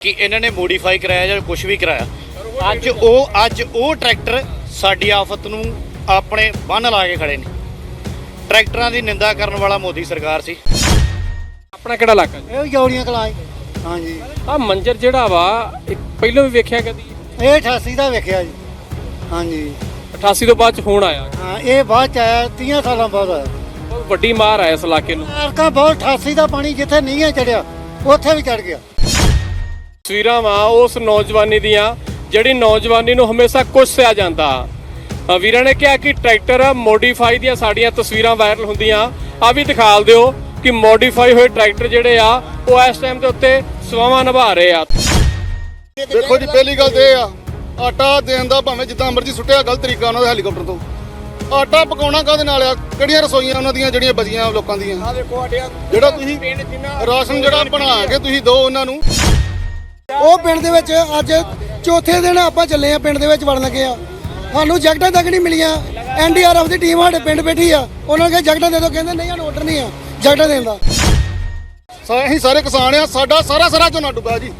ਕਿ ਇਹਨਾਂ ਨੇ ਮੋਡੀਫਾਈ ਕਰਾਇਆ ਜਾਂ ਕੁਝ ਵੀ ਕਰਾਇਆ। ਅੱਜ ਉਹ ਅੱਜ ਉਹ ਟਰੈਕਟਰ ਸਾਡੀ ਆਫਤ ਨੂੰ ਆਪਣੇ ਬੰਨ ਲਾ ਕੇ ਖੜੇ ਨੇ। ਟਰੈਕਟਰਾਂ ਦੀ ਨਿੰਦਾ ਕਰਨ ਵਾਲਾ ਮੋਦੀ ਸਰਕਾਰ ਸੀ। ਆਪਣਾ ਕਿਹੜਾ ਇਲਾਕਾ ਜੀ? ਇਹ ਜੌੜੀਆਂ ਕਲਾਈ ਹਾਂਜੀ। ਆ ਮੰਜਰ ਜਿਹੜਾ ਵਾ ਇਹ ਪਹਿਲਾਂ ਵੀ ਵੇਖਿਆ ਕਦੀ? ਇਹ 88 ਦਾ ਵੇਖਿਆ ਜੀ। ਹਾਂਜੀ। 88 ਤੋਂ ਬਾਅਦ ਚ ਹੁਣ ਆਇਆ। ਹਾਂ ਇਹ ਬਾਅਦ ਚ ਆਇਆ 30 ਸਾਲਾਂ ਬਾਅਦ ਆਇਆ। ਬਹੁਤ ਵੱਡੀ ਮਾਰ ਆਇਆ ਇਸ ਇਲਾਕੇ ਨੂੰ। ਅਰਕਾ ਬਹੁਤ 88 ਦਾ ਪਾਣੀ ਜਿੱਥੇ ਨਹੀਂ ਹੈ ਚੜਿਆ ਉੱਥੇ ਵੀ ਚੜ ਗਿਆ। ਤਸਵੀਰਾਂ ਵਾ ਉਸ ਨੌਜਵਾਨੀ ਦੀਆਂ ਜਿਹੜੀ ਨੌਜਵਾਨੀ ਨੂੰ ਹਮੇਸ਼ਾ ਕੋਸਿਆ ਜਾਂਦਾ। ਵੀਰਾਂ ਨੇ ਕਿਹਾ ਕਿ ਟਰੈਕਟਰ ਮੋਡੀਫਾਈ ਦੀਆਂ ਸਾਡੀਆਂ ਤਸਵੀਰਾਂ ਵਾਇਰਲ ਹੁੰਦੀਆਂ। ਆ ਵੀ ਦਿਖਾਲ ਦਿਓ ਕਿ ਮੋਡੀਫਾਈ ਹੋਏ ਟਰੈਕਟਰ ਜਿਹੜੇ ਆ ਉਹ ਇਸ ਟਾਈਮ ਦੇ ਉੱਤੇ ਸਵਾਵਾਂ ਨਿਭਾ ਰਹੇ ਆ। ਦੇਖੋ ਜੀ ਪਹਿਲੀ ਗੱਲ ਤੇ ਇਹ ਆ ਆਟਾ ਦੇਣ ਦਾ ਭਾਵੇਂ ਜਿੱਦਾਂ ਮਰਜ਼ੀ ਸੁੱਟਿਆ ਗਲਤ ਤਰੀਕਾ ਉਹਨਾਂ ਦਾ ਹੈਲੀਕਾਪਟਰ ਤੋਂ। ਆਟਾ ਪਕਾਉਣਾ ਕਾਹਦੇ ਨਾਲ ਆ? ਕਿਹੜੀਆਂ ਰਸੋਈਆਂ ਉਹਨਾਂ ਦੀਆਂ ਜਿਹੜੀਆਂ ਬਚੀਆਂ ਲੋਕਾਂ ਦੀਆਂ? ਜਿਹੜਾ ਤੁਸੀਂ ਰਾਸ਼ਨ ਜਿਹੜਾ ਬਣਾ ਕੇ ਤੁਸੀਂ ਦਿਓ ਉਹਨਾਂ ਨੂੰ ਉਹ ਪਿੰਡ ਦੇ ਵਿੱਚ ਅੱਜ ਚੌਥੇ ਦਿਨ ਆਪਾਂ ਚੱਲੇ ਆ ਪਿੰਡ ਦੇ ਵਿੱਚ ਵੜਨ ਲੱਗੇ ਆ। ਸਾਨੂੰ ਜੈਕਟਾਂ ਤੱਕ ਨਹੀਂ ਮਿਲੀਆਂ। ਐਨਡੀਆਰਐਫ ਦੀ ਟੀਮ ਸਾਡੇ ਪਿੰਡ ਬੈਠੀ ਆ। ਉਹਨਾਂ ਨੇ ਕਿਹਾ ਜੈਕਟਾਂ ਦੇ ਦਿਓ। ਕਹਿੰਦੇ ਨਹੀਂ ਸਾਨੂੰ ਆਰਡਰ ਨਹੀਂ ਆ ਜੈਕਟਾਂ ਦੇਣ ਦਾ। ਸਾ- ਅਸੀਂ ਸਾਰੇ ਕਿਸਾਨ ਆ। ਸਾਡਾ ਸਾਰਾ ਸਾਰਾ ਝੋਨਾ ਡੁੱਬਾ ਜੀ।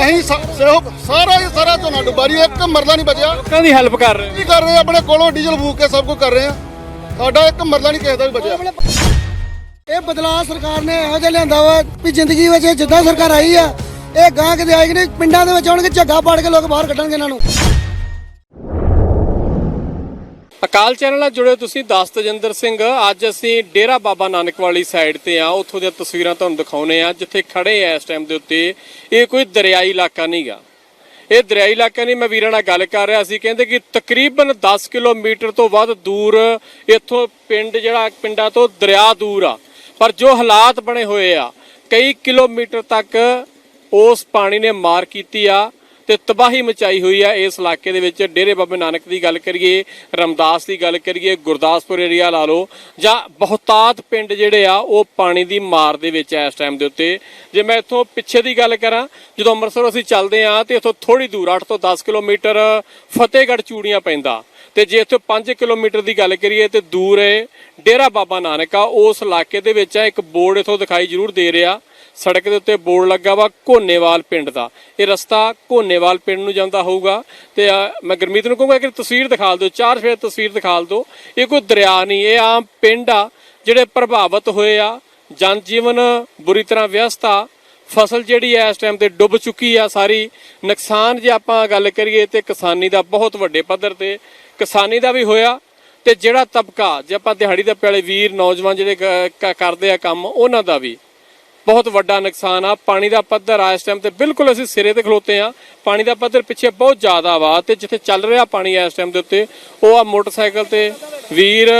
ਅਸੀਂ ਸਾਰਾ ਹੀ ਸਾਰਾ ਝੋਨਾ ਡੁੱਬਾ ਜੀ। ਇੱਕ ਮਰਲਾ ਨਹੀਂ ਬਚਿਆ। ਲੋਕਾਂ ਦੀ ਹੈਲਪ ਕਰ ਰਹੇ ਕੀ ਕਰ ਰਹੇ? ਆਪਣੇ ਕੋਲੋਂ ਡੀਜ਼ਲ ਫੂਕ ਕੇ ਸਭ ਕੁਝ ਕਰ ਰਹੇ ਆ। ਸਾਡਾ ਇੱਕ ਮਰਲਾ ਨਹੀਂ ਕਿਸੇ ਦਾ ਵੀ ਬਚਿਆ। ਇਹ ਬਦਲਾਅ ਸਰਕਾਰ ਨੇ ਇਹੋ ਜਿਹਾ ਲਿਆਂਦਾ ਵਾ ਵੀ ਜ਼ਿੰਦਗੀ ਵਿੱਚ ਜਿੱਦਾਂ ਸਰਕਾਰ ਆਈ ਆ ਇਹ ਗਾਂ ਕਿਤੇ ਆਏਗੀ ਨਹੀਂ? ਪਿੰਡਾਂ ਦੇ ਵਿੱਚ ਆਉਣਗੇ, ਝੱਗਾ ਪਾੜ ਕੇ ਲੋਕ ਬਾਹਰ ਕੱਢਣਗੇ ਇਹਨਾਂ ਨੂੰ। ਅਕਾਲ ਚੈਨਲ ਨਾਲ ਜੁੜੇ ਤੁਸੀਂ ਦਸ ਤਜਿੰਦਰ ਸਿੰਘ। ਅੱਜ ਅਸੀਂ ਡੇਰਾ ਬਾਬਾ ਨਾਨਕ ਵਾਲੀ ਸਾਈਡ ਤੇ ਆ ਉੱਥੋਂ ਦੀਆਂ ਤਸਵੀਰਾਂ ਤੁਹਾਨੂੰ ਦਿਖਾਉਨੇ ਆ ਜਿੱਥੇ ਖੜੇ ਆ ਇਸ ਟਾਈਮ ਦੇ ਉੱਤੇ। ਇਹ ਕੋਈ ਦਰਿਆਈ ਇਲਾਕਾ ਨਹੀਂਗਾ ਇਹ ਦਰਿਆਈ ਇਲਾਕਾ ਨਹੀਂ। ਮੈਂ ਵੀਰਾਂ ਨਾਲ ਗੱਲ ਕਰ ਰਿਹਾ ਸੀ। ਕਹਿੰਦੇ ਕਿ ਤਕਰੀਬਨ 10 ਕਿਲੋਮੀਟਰ ਤੋਂ ਵੱਧ ਦੂਰ ਇੱਥੋਂ ਪਿੰਡ ਜਿਹੜਾ, ਪਿੰਡਾਂ ਤੋਂ ਦਰਿਆ ਦੂਰ ਆ। ਪਰ ਜੋ ਹਾਲਾਤ ਬਣੇ ਹੋਏ ਆ, ਕਈ ਕਿਲੋਮੀਟਰ ਤੱਕ ਉਸ ਪਾਣੀ ਨੇ ਮਾਰ ਕੀਤੀ ਆ ਤੇ ਤਬਾਹੀ ਮਚਾਈ ਹੋਈ ਆ ਇਸ ਇਲਾਕੇ ਦੇ ਵਿੱਚ। ਡੇਰੇ ਬਾਬੇ ਨਾਨਕ ਦੀ ਗੱਲ ਕਰੀਏ, ਰਮਦਾਸ ਦੀ ਗੱਲ ਕਰੀਏ, ਗੁਰਦਾਸਪੁਰ ਏਰੀਆ ਲਾ ਲਓ, ਜਾਂ ਬਹੁਤਾਤ ਪਿੰਡ ਜਿਹੜੇ ਆ, ਉਹ ਪਾਣੀ ਦੀ ਮਾਰ ਦੇ ਵਿੱਚ ਆ ਇਸ ਟਾਈਮ ਦੇ ਉੱਤੇ। ਜੇ ਮੈਂ ਇੱਥੋਂ ਪਿੱਛੇ ਦੀ ਗੱਲ ਕਰਾਂ, ਜਦੋਂ ਅੰਮ੍ਰਿਤਸਰ ਅਸੀਂ ਚੱਲਦੇ ਆ ਤੇ ਇੱਥੋਂ ਥੋੜੀ ਦੂਰ 8 ਤੋਂ 10 ਕਿਲੋਮੀਟਰ ਫਤਿਹਗੜ੍ਹ ਚੂੜੀਆਂ ਪੈਂਦਾ। ਤੇ ਜੇ ਇੱਥੋਂ 5 ਕਿਲੋਮੀਟਰ ਦੀ ਗੱਲ ਕਰੀਏ ਤੇ ਦੂਰ ਹੈ ਡੇਰਾ ਬਾਬਾ ਨਾਨਕ ਆ, ਉਸ ਇਲਾਕੇ ਦੇ ਵਿੱਚ ਆ, ਇੱਕ ਬੋਰਡ ਇੱਥੋਂ ਦਿਖਾਈ ਜ਼ਰੂਰ ਦੇ ਰਿਹਾ। ਸੜਕ ਦੇ ਉੱਤੇ ਬੋਰਡ ਲੱਗਾ ਵਾ ਕੋਨੇਵਾਲ ਪਿੰਡ ਦਾ। ਇਹ ਰਸਤਾ ਕੋਨੇਵਾਲ ਪਿੰਡ ਨੂੰ ਜਾਂਦਾ ਹੋਊਗਾ ਤੇ ਮੈਂ ਗੁਰਮੀਤ ਨੂੰ ਕਹੂੰਗਾ ਕਿ ਤਸਵੀਰ ਦਿਖਾ ਦਿਓ, ਚਾਰ ਫੇਰ ਤਸਵੀਰ ਦਿਖਾਲ ਦਿਓ। ਇਹ ਕੋਈ ਦਰਿਆ ਨਹੀਂ, ਇਹ ਆਮ ਪਿੰਡ ਆ, ਜਿਹੜੇ ਪ੍ਰਭਾਵਿਤ ਹੋਏ ਆ ਜਨ ਜੀਵਨ ਬੁਰੀ ਤਰ੍ਹਾਂ ਵਿਅਸਤ ਆ, ਫਸਲ ਜਿਹੜੀ ਹੈ ਇਸ ਟਾਈਮ ਤੇ ਡੁੱਬ ਚੁੱਕੀ ਆ ਸਾਰੀ। ਨੁਕਸਾਨ ਜੇ ਆਪਾਂ ਗੱਲ ਕਰੀਏ ਤੇ ਕਿਸਾਨੀ ਦਾ ਬਹੁਤ ਵੱਡੇ ਪੱਧਰ ਤੇ, ਕਿਸਾਨੀ ਦਾ ਵੀ ਹੋਇਆ ਤੇ ਜਿਹੜਾ ਤਬਕਾ, ਜੇ ਆਪਾਂ ਦਿਹਾੜੀ ਦੇ ਪਿਆਲੇ ਵੀਰ, ਨੌਜਵਾਨ ਜਿਹੜੇ ਕ- ਕ- ਕਰਦੇ ਆ ਕੰਮ, ਉਹਨਾਂ ਦਾ ਵੀ। ਬਹੁਤ ਵੱਡਾ ਨੁਕਸਾਨ ਆ। ਪਾਣੀ ਦਾ ਪੱਧਰ ਆ ਇਸ ਟਾਈਮ ਤੇ ਬਿਲਕੁਲ ਅਸੀਂ ਸਿਰੇ ਤੇ ਖਲੋਤੇ ਆ। ਪਾਣੀ ਦਾ ਪੱਧਰ ਪਿੱਛੇ ਬਹੁਤ ਜ਼ਿਆਦਾ ਵਾ ਤੇ ਜਿੱਥੇ ਚੱਲ ਰਿਹਾ ਪਾਣੀ ਇਸ ਟਾਈਮ ਦੇ ਉੱਤੇ ਉਹ ਆ ਮੋਟਰਸਾਈਕਲ ਤੇ ਵੀਰ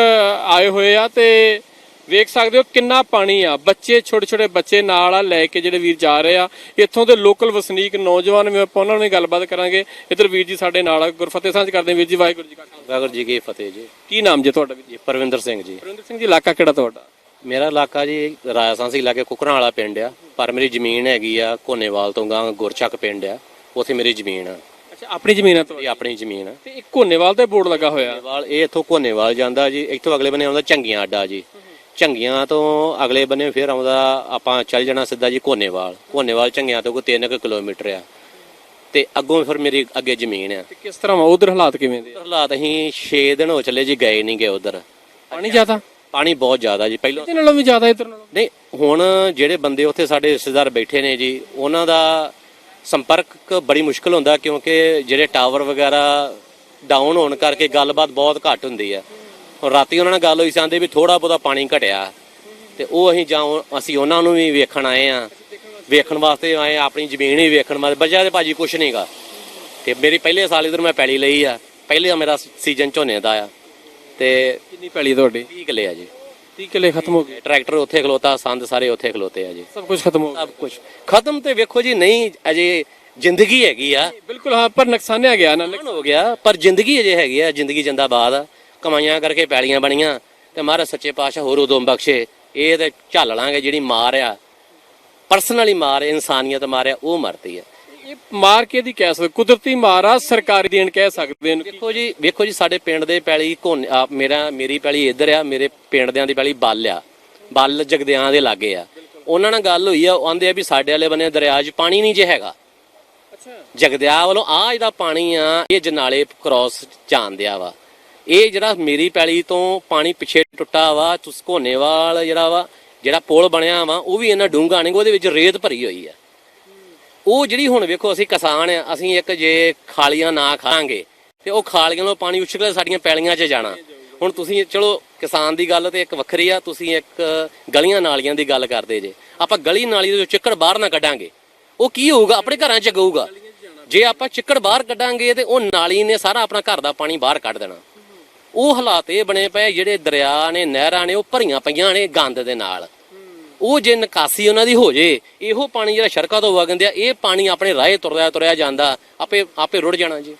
ਆਏ ਹੋਏ ਆ ਤੇ ਵੇਖ ਸਕਦੇ ਹੋ ਕਿੰਨਾ ਪਾਣੀ ਆ। ਬੱਚੇ ਛੋਟੇ ਛੋਟੇ ਬੱਚੇ ਨਾਲ ਆ ਲੈ ਕੇ ਜਿਹੜੇ ਵੀਰ ਜਾ ਰਹੇ ਆ। ਇੱਥੋਂ ਦੇ ਲੋਕਲ ਵਸਨੀਕ ਨੌਜਵਾਨ ਵੀ ਆਪਾਂ ਉਹਨਾਂ ਨਾਲ ਗੱਲਬਾਤ ਕਰਾਂਗੇ। ਇੱਧਰ ਵੀਰ ਜੀ ਸਾਡੇ ਨਾਲ ਆ ਗੁਰਫਤਿਹ ਸਾਂਝ ਕਰਦੇ ਵੀਰ ਜੀ ਵਾਹਿਗੁਰੂ ਜੀ ਕਾ ਖਾਲਸਾ। ਵਾਹਿਗੁਰੂ ਜੀ ਕੀ ਫਤਿਹ ਜੀ। ਕੀ ਨਾਮ ਜੀ ਤੁਹਾਡਾ ਵੀਰ ਜੀ? ਪਰਵਿੰਦਰ ਸਿੰਘ ਜੀ। ਵਰਿੰਦਰ ਸਿੰਘ ਜੀ ਇਲਾਕਾ ਕਿਹੜਾ ਤੁਹਾਡਾ? ਮੇਰਾ ਇਲਾਕਾ ਜੀ ਰਾਜਸਾਂਸੀ ਇਲਾਕੇ ਕੁਕਰਾਂ ਵਾਲਾ ਪਿੰਡ ਆ ਪਰ ਮੇਰੀ ਜ਼ਮੀਨ ਹੈਗੀ ਆ ਕੋਨੇਵਾਲ ਤੋਂ ਗਾਂ ਗੁਰਚੱਕ ਪਿੰਡ ਆ ਉੱਥੇ ਮੇਰੀ ਜ਼ਮੀਨ ਆ। ਅੱਛਾ ਆਪਣੀ ਜ਼ਮੀਨ ਆ ਇਹ ਤੁਹਾਡੀ ਆਪਣੀ ਜ਼ਮੀਨ ਆ। ਤੇ ਇੱਕ ਕੋਨੇਵਾਲ ਤੇ ਬੋਰਡ ਲੱਗਾ ਹੋਇਆ। ਕੋਨੇਵਾਲ ਇਹ ਇੱਥੋਂ ਕੋਨੇਵਾਲ ਜਾਂਦਾ ਜੀ ਇੱਥੋਂ ਅਗਲੇ ਬੰਨੇ ਆਉਂਦਾ ਝੰਗੀਆਂ ਅੱਡਾ ਜੀ। ਝੰਗੀਆਂ ਤੋਂ ਅਗਲੇ ਬੰਨੇ ਫਿਰ ਆਉਂਦਾ ਆਪਾਂ ਚੱਲ ਜਾਣਾ ਸਿੱਧਾ ਜੀ ਕੋਨੇਵਾਲ ਕੋਨੇਵਾਲ ਝੰਗੀਆਂ ਤੋਂ ਕੋਈ 3 ਕਿਲੋਮੀਟਰ ਆ। ਤੇ ਅੱਗੋਂ ਫਿਰ ਮੇਰੀ ਅੱਗੇ ਜ਼ਮੀਨ ਆ। ਤੇ ਕਿਸ ਤਰ੍ਹਾਂ ਉਧਰ ਹਾਲਾਤ ਕਿਵੇਂ ਦੇ? ਹਾਲਾਤ ਅਸੀਂ 6 ਦਿਨ ਹੋ ਚੱਲੇ ਜੀ ਗਏ ਨਹੀਂ ਗਏ ਉਧਰ। ਪਾਣੀ ਜ਼ਿਆਦਾ? ਪਾਣੀ ਬਹੁਤ ਜ਼ਿਆਦਾ ਜੀ। ਪਹਿਲਾਂ ਇਹਦੇ ਨਾਲੋਂ ਵੀ ਜ਼ਿਆਦਾ ਇਧਰ ਨਾਲੋਂ। ਨਹੀਂ ਹੁਣ ਜਿਹੜੇ ਬੰਦੇ ਉੱਥੇ ਸਾਡੇ ਰਿਸ਼ਤੇਦਾਰ ਬੈਠੇ ਨੇ ਜੀ ਉਹਨਾਂ ਦਾ ਸੰਪਰਕ ਬੜੀ ਮੁਸ਼ਕਲ ਹੁੰਦਾ ਕਿਉਂਕਿ ਜਿਹੜੇ ਟਾਵਰ ਵਗੈਰਾ ਡਾਊਨ ਹੋਣ ਕਰਕੇ ਗੱਲਬਾਤ ਬਹੁਤ ਘੱਟ ਹੁੰਦੀ ਹੈ। ਹੁਣ ਰਾਤੀ ਉਹਨਾਂ ਨਾਲ ਗੱਲ ਹੋਈ ਜਾਂਦੇ ਵੀ ਥੋੜਾ ਬਹੁਤਾ ਪਾਣੀ ਘਟਿਆ। ਤੇ ਉਹ ਅਸੀਂ ਜਾਂ ਅਸੀਂ ਉਹਨਾਂ ਨੂੰ ਵੀ ਵੇਖਣ ਆਏ ਆ ਵੇਖਣ ਵਾਸਤੇ ਆਏ ਆਪਣੀ ਜ਼ਮੀਨ ਹੀ ਵੇਖਣ ਵਾਸਤੇ। ਬਜਾ ਤੇ ਭਾਜੀ ਕੁਛ ਨਹੀਂਗਾ ਤੇ ਮੇਰੀ ਪਹਿਲੇ ਸਾਲ ਇਧਰ ਮੈਂ ਪੈਲੀ ਲਈ ਆ। ਪਹਿਲੇ ਮੇਰਾ ਸੀਜ਼ਨ ਝੋਨੇ ਦਾ ਆ। ਤੇ ਕਿੰਨੀ ਪੈਲੀ ਤੁਹਾਡੀ? 30 ਕਿੱਲੇ ਆ ਜੀ। 30 ਕਿੱਲੇ ਖਤਮ ਹੋ ਗਏ। ਟਰੈਕਟਰ ਉੱਥੇ ਖਲੋਤਾ ਸੰਦ ਸਾਰੇ ਉੱਥੇ ਖਲੋਤੇ ਆ ਜੀ। ਸਭ ਕੁਝ ਖਤਮ ਹੋ ਗਿਆ। ਸਭ ਕੁਝ ਖਤਮ ਤੇ ਵੇਖੋ ਜੀ ਨਹੀਂ ਅਜੇ ਜ਼ਿੰਦਗੀ ਹੈਗੀ ਆ। ਬਿਲਕੁਲ ਹਾਂ ਪਰ ਨੁਕਸਾਨਿਆ ਗਿਆ ਨਾ। ਨੁਕਸਾਨ ਹੋ ਗਿਆ ਪਰ ਜ਼ਿੰਦਗੀ ਅਜੇ ਹੈਗੀ ਆ ਜ਼ਿੰਦਗੀ ਜਿੰਦਾਬਾਦ। ਆ ਕਮਾਈਆਂ ਕਰਕੇ ਪੈਲੀਆਂ ਬਣੀਆਂ। ਤੇ ਮਹਾਰਾਜ ਸੱਚੇ ਪਾਤਸ਼ਾਹ ਹੋਰ ਉਦੋਂ ਬਖਸ਼ੇ। ਇਹ ਤੇ ਝੱਲ ਲਾਂਗੇ ਜਿਹੜੀ ਮਾਰ ਆ ਪਰਸਨਲੀ ਮਾਰ ਇਨਸਾਨੀਅਤ ਮਾਰਿਆ ਉਹ ਮਰਦੀ ਆ। ਇਹ ਮਾਰ ਕੇ ਦੀ ਕਹਿ ਸਕਦੇ ਕੁਦਰਤੀ ਮਾਰ ਆ ਸਰਕਾਰੀ ਦੇਣ ਕਹਿ ਸਕਦੇ ਨੇ ਵੇਖੋ ਜੀ ਵੇਖੋ ਜੀ ਸਾਡੇ ਪਿੰਡ ਦੇ ਪੈਲੀ ਆ, ਮੇਰਾ ਮੇਰੀ ਪੈਲੀ ਇੱਧਰ ਆ ਮੇਰੇ ਪਿੰਡ ਦਿਆਂ ਦੀ ਪੈਲੀ ਬੱਲ ਆ। ਬੱਲ ਜਗਦਿਆਂ ਦੇ ਲਾਗੇ ਆ। ਉਹਨਾਂ ਨਾਲ ਗੱਲ ਹੋਈ ਆ ਉਹ ਆਂਦੇ ਆ ਵੀ ਸਾਡੇ ਵਾਲੇ ਬੰਨੇ ਦਰਿਆ 'ਚ ਪਾਣੀ ਨਹੀਂ ਜੇ ਹੈਗਾ। ਜਗਦਿਆ ਵੱਲੋਂ ਆ ਜਿਹੜਾ ਪਾਣੀ ਆ ਇਹ ਜਨਾਲੇ ਕ੍ਰਾਸ ਜਾਂਦਿਆ ਵਾ। ਇਹ ਜਿਹੜਾ ਮੇਰੀ ਪੈਲੀ ਤੋਂ ਪਾਣੀ ਪਿੱਛੇ ਟੁੱਟਾ ਵਾ ਤੁਸ ਘੋਨੇਵਾਲ ਜਿਹੜਾ ਵਾ ਜਿਹੜਾ ਪੁਲ ਬਣਿਆ ਵਾ ਉਹ ਵੀ ਇਹਨਾਂ ਡੂੰਘਾ ਨਹੀਂ ਉਹਦੇ ਵਿੱਚ ਰੇਤ ਭਰੀ ਹੋਈ ਆ। ਉਹ ਜਿਹੜੀ ਹੁਣ ਵੇਖੋ, ਅਸੀਂ ਕਿਸਾਨ ਆ, ਅਸੀਂ ਇੱਕ ਜੇ ਖਾਲੀਆਂ ਨਾ ਖਾਵਾਂਗੇ, ਤੇ ਉਹ ਖਾਲੀਆਂ ਨੂੰ ਪਾਣੀ ਉਛਲ ਸਾਡੀਆਂ ਪੈਲੀਆਂ 'ਚ ਜਾਣਾ। ਹੁਣ ਤੁਸੀਂ ਚਲੋ, ਕਿਸਾਨ ਦੀ ਗੱਲ ਤੇ ਇੱਕ ਵੱਖਰੀ ਆ, ਤੁਸੀਂ ਇੱਕ ਗਲੀਆਂ ਨਾਲੀਆਂ ਦੀ ਗੱਲ ਕਰਦੇ ਜੇ। ਆਪਾਂ ਗਲੀ ਨਾਲੀ ਦੇ ਚਿੱਕੜ ਬਾਹਰ ਨਾ ਕੱਢਾਂਗੇ। ਉਹ ਕੀ ਹੋਊਗਾ? ਆਪਣੇ ਘਰਾਂ 'ਚ ਗਊਗਾ। ਜੇ ਆਪਾਂ ਚਿੱਕੜ ਬਾਹਰ ਕੱਢਾਂਗੇ ਤੇ ਉਹ ਨਾਲੀ ਨੇ ਸਾਰਾ ਆਪਣਾ ਘਰ ਦਾ ਪਾਣੀ ਬਾਹਰ ਕੱਢ ਦੇਣਾ। ਉਹ ਹਾਲਾਤ ਇਹ ਬਣੇ ਪਏ, ਜਿਹੜੇ ਦਰਿਆ ਨੇ, ਨਹਿਰਾਂ ਨੇ, ਉਹ ਭਰੀਆਂ ਪਈਆਂ ਨੇ ਗੰਦ ਦੇ ਨਾਲ। ਉਹ ਜੇ ਨਿਕਾਸੀ ਉਹਨਾਂ ਦੀ ਹੋ ਜੇ, ਇਹੋ ਪਾਣੀ ਜਿਹੜਾ ਸੜਕਾਂ ਤੋਂ ਵਗਦੇ ਆ ਇਹ ਪਾਣੀ ਆਪਣੇ ਰਾਹੇ ਤੁਰਿਆ ਤੁਰਿਆ ਜਾਂਦਾ, ਆਪੇ ਆਪੇ ਰੁੜ ਜਾਣਾ ਜੀ।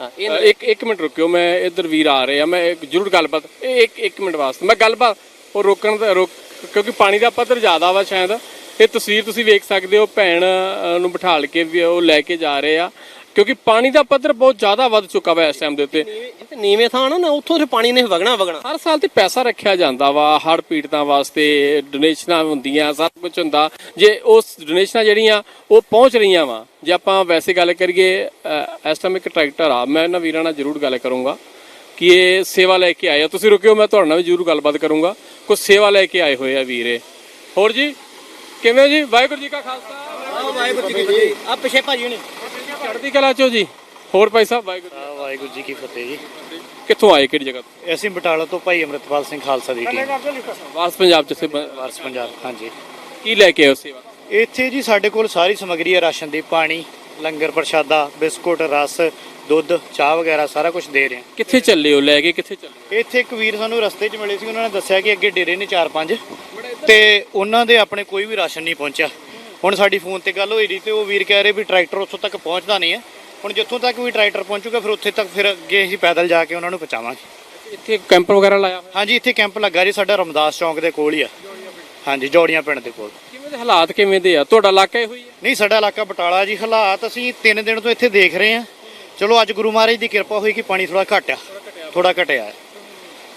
ਹਾਂ, ਇਹ ਇੱਕ ਇੱਕ ਮਿੰਟ ਰੁਕਿਓ, ਮੈਂ ਇੱਧਰ ਵੀਰ ਆ ਰਹੇ ਆ, ਮੈਂ ਜ਼ਰੂਰ ਗੱਲਬਾਤ, ਇਹ ਇੱਕ ਇੱਕ ਮਿੰਟ ਵਾਸਤੇ, ਮੈਂ ਗੱਲਬਾਤ ਉਹ ਰੋਕਣ ਦਾ ਰੋਕ ਕਿਉਂਕਿ ਪਾਣੀ ਦਾ ਪੱਧਰ ਜ਼ਿਆਦਾ ਵਾ ਸ਼ਾਇਦ, ਇਹ ਤਸਵੀਰ ਤੁਸੀਂ ਵੇਖ ਸਕਦੇ ਹੋ, ਭੈਣ ਨੂੰ ਬਿਠਾਲ ਕੇ ਵੀ ਉਹ ਲੈ ਕੇ ਜਾ ਰਹੇ ਆ। ਕਿਉਂਕਿ ਪਾਣੀ ਦਾ ਪੱਧਰ ਬਹੁਤ ਜ਼ਿਆਦਾ ਵੱਧ ਚੁੱਕਾ ਵਾ ਇਸ ਟਾਈਮ ਦੇ ਉੱਤੇ। ਨੀਵੇਂ ਥਾਂ ਨਾ ਨਾ ਉੱਥੋਂ ਤੇ ਪਾਣੀ ਨੇ ਵਗਣਾ ਵਗਣਾ। ਹਰ ਸਾਲ ਤੇ ਪੈਸਾ ਰੱਖਿਆ ਜਾਂਦਾ ਵਾ ਹੜ ਪੀੜਤਾਂ ਵਾਸਤੇ ਡੋਨੇਸ਼ਨਾਂ ਹੁੰਦੀਆਂ ਸਭ ਕੁਝ ਹੁੰਦਾ। ਜੇ ਉਸ ਡੋਨੇਸ਼ਨਾਂ ਜਿਹੜੀਆਂ ਉਹ ਪਹੁੰਚ ਰਹੀਆਂ ਵਾ ਜੇ ਆਪਾਂ ਵੈਸੇ ਗੱਲ ਕਰੀਏ ਇਸ ਟਾਈਮ ਇੱਕ ਟਰੈਕਟਰ ਆ ਮੈਂ ਇਹਨਾਂ ਵੀਰਾਂ ਨਾਲ ਜ਼ਰੂਰ ਗੱਲ ਕਰੂੰਗਾ ਕਿ ਇਹ ਸੇਵਾ ਲੈ ਕੇ ਆਏ ਆ। ਤੁਸੀਂ ਰੁਕਿਓ ਮੈਂ ਤੁਹਾਡੇ ਨਾਲ ਵੀ ਜ਼ਰੂਰ ਗੱਲਬਾਤ ਕਰੂੰਗਾ। ਕੁਝ ਸੇਵਾ ਲੈ ਕੇ ਆਏ ਹੋਏ ਆ ਵੀਰੇ। ਹੋਰ ਜੀ ਕਿਵੇਂ ਜੀ? ਵਾਹਿਗੁਰੂ ਜੀ ਕਾ ਖਾਲਸਾ। ਵਾਹਿਗੁਰੂ ਜੀ ਕੀ ਫਤਿਹ। ਆ ਪਿਛੇ ਭਾਜੀ ਨੇ ਚੜ੍ਹਦੀ ਕਲਾ ਚੋ ਜੀ। ਹੋਰ ਭਾਈ ਸਾਹਿਬ ਵਾਹਿਗੁਰੂ ਆ ਵਾਹਿਗੁਰੂ ਜੀ ਕੀ ਫਤਿਹ ਜੀ। ਕਿੱਥੋਂ ਆਏ ਕਿਹੜੀ ਜਗ੍ਹਾ ਤੋਂ? ਅਸੀਂ ਬਟਾਲਾ ਤੋਂ ਭਾਈ ਅਮਰਿਤਪਾਲ ਸਿੰਘ ਖਾਲਸਾ ਦੀ ਟੀਮ ਵਾਸ ਪੰਜਾਬ ਚ ਸੇ ਬ- ਵਾਰਸ ਪੰਜਾਬ ਹਾਂਜੀ। ਕੀ ਲੈ ਕੇ ਆਏ ਹੋ ਸੇਵਾ? ਇੱਥੇ ਜੀ ਸਾਡੇ ਕੋਲ ਸਾਰੀ ਸਮੱਗਰੀ ਹੈ ਰਾਸ਼ਨ ਦੀ ਪਾਣੀ ਲੰਗਰ ਪ੍ਰਸ਼ਾਦਾ ਬਿਸਕੁਟ ਰਸ ਦੁੱਧ ਚਾਹ ਵਗੈਰਾ ਸਾਰਾ ਕੁਝ ਦੇ ਰਹੇ ਕਿੱਥੇ ਚੱਲੇ ਹੋ? ਲੈ ਕੇ ਕਿੱਥੇ ਚੱਲੇ ਹਾਂ? ਇੱਥੇ ਇੱਕ ਵੀਰ ਸਾਨੂੰ ਰਸਤੇ 'ਚ ਮਿਲੇ ਸੀ ਉਹਨਾਂ ਨੇ ਦੱਸਿਆ ਕਿ ਅੱਗੇ ਡੇਰੇ ਨੇ 4-5 ਤੇ ਉਹਨਾਂ ਦੇ ਆਪਣੇ ਕੋਈ ਵੀ ਰਾਸ਼ਨ ਨਹੀਂ ਪਹੁੰਚਿਆ। ਹੁਣ ਸਾਡੀ ਫੋਨ ਤੇ ਗੱਲ ਹੋਈ ਰਹੀ ਤੇ ਉਹ ਵੀਰ ਕਹਿ ਰਹੇ ਵੀ ਟਰੈਕਟਰ ਉੱਥੋਂ ਤੱਕ ਪਹੁੰਚਦਾ ਨਹੀਂ ਹੈ। ਹੁਣ ਜਿੱਥੋਂ ਤੱਕ ਵੀ ਟਰੈਕਟਰ ਪਹੁੰਚੂਗਾ ਫਿਰ ਉੱਥੇ ਤੱਕ ਫਿਰ ਅੱਗੇ ਅਸੀਂ ਪੈਦਲ ਜਾ ਕੇ ਉਹਨਾਂ ਨੂੰ ਪਹੁੰਚਾਵਾਂਗੇ। ਇੱਥੇ ਕੈਂਪ ਵਗੈਰਾ ਲਾਇਆ ਹੋਇਆ? ਹਾਂਜੀ ਇੱਥੇ ਕੈਂਪ ਲੱਗਾ ਜੀ ਸਾਡਾ ਰਮਦਾਸ ਚੌਂਕ ਦੇ ਕੋਲ ਹੀ ਆ। ਹਾਂਜੀ ਜੋੜੀਆਂ ਪਿੰਡ ਦੇ ਕੋਲ। ਕਿਵੇਂ ਦੇ ਹਾਲਾਤ ਕਿਵੇਂ ਦੇ ਆ? ਤੁਹਾਡਾ ਇਲਾਕਾ ਇਹੋ ਹੀ ਹੈ? ਨਹੀਂ ਸਾਡਾ ਇਲਾਕਾ ਬਟਾਲਾ ਜੀ ਹਾਲਾਤ ਅਸੀਂ 3 ਦਿਨ ਤੋਂ ਇੱਥੇ ਦੇਖ ਰਹੇ ਹਾਂ। ਚਲੋ ਅੱਜ ਗੁਰੂ ਮਹਾਰਾਜ ਦੀ ਕਿਰਪਾ ਹੋਈ ਕਿ ਪਾਣੀ ਥੋੜਾ ਘਟਿਆ ਥੋੜਾ ਘਟਿਆ ਹੈ।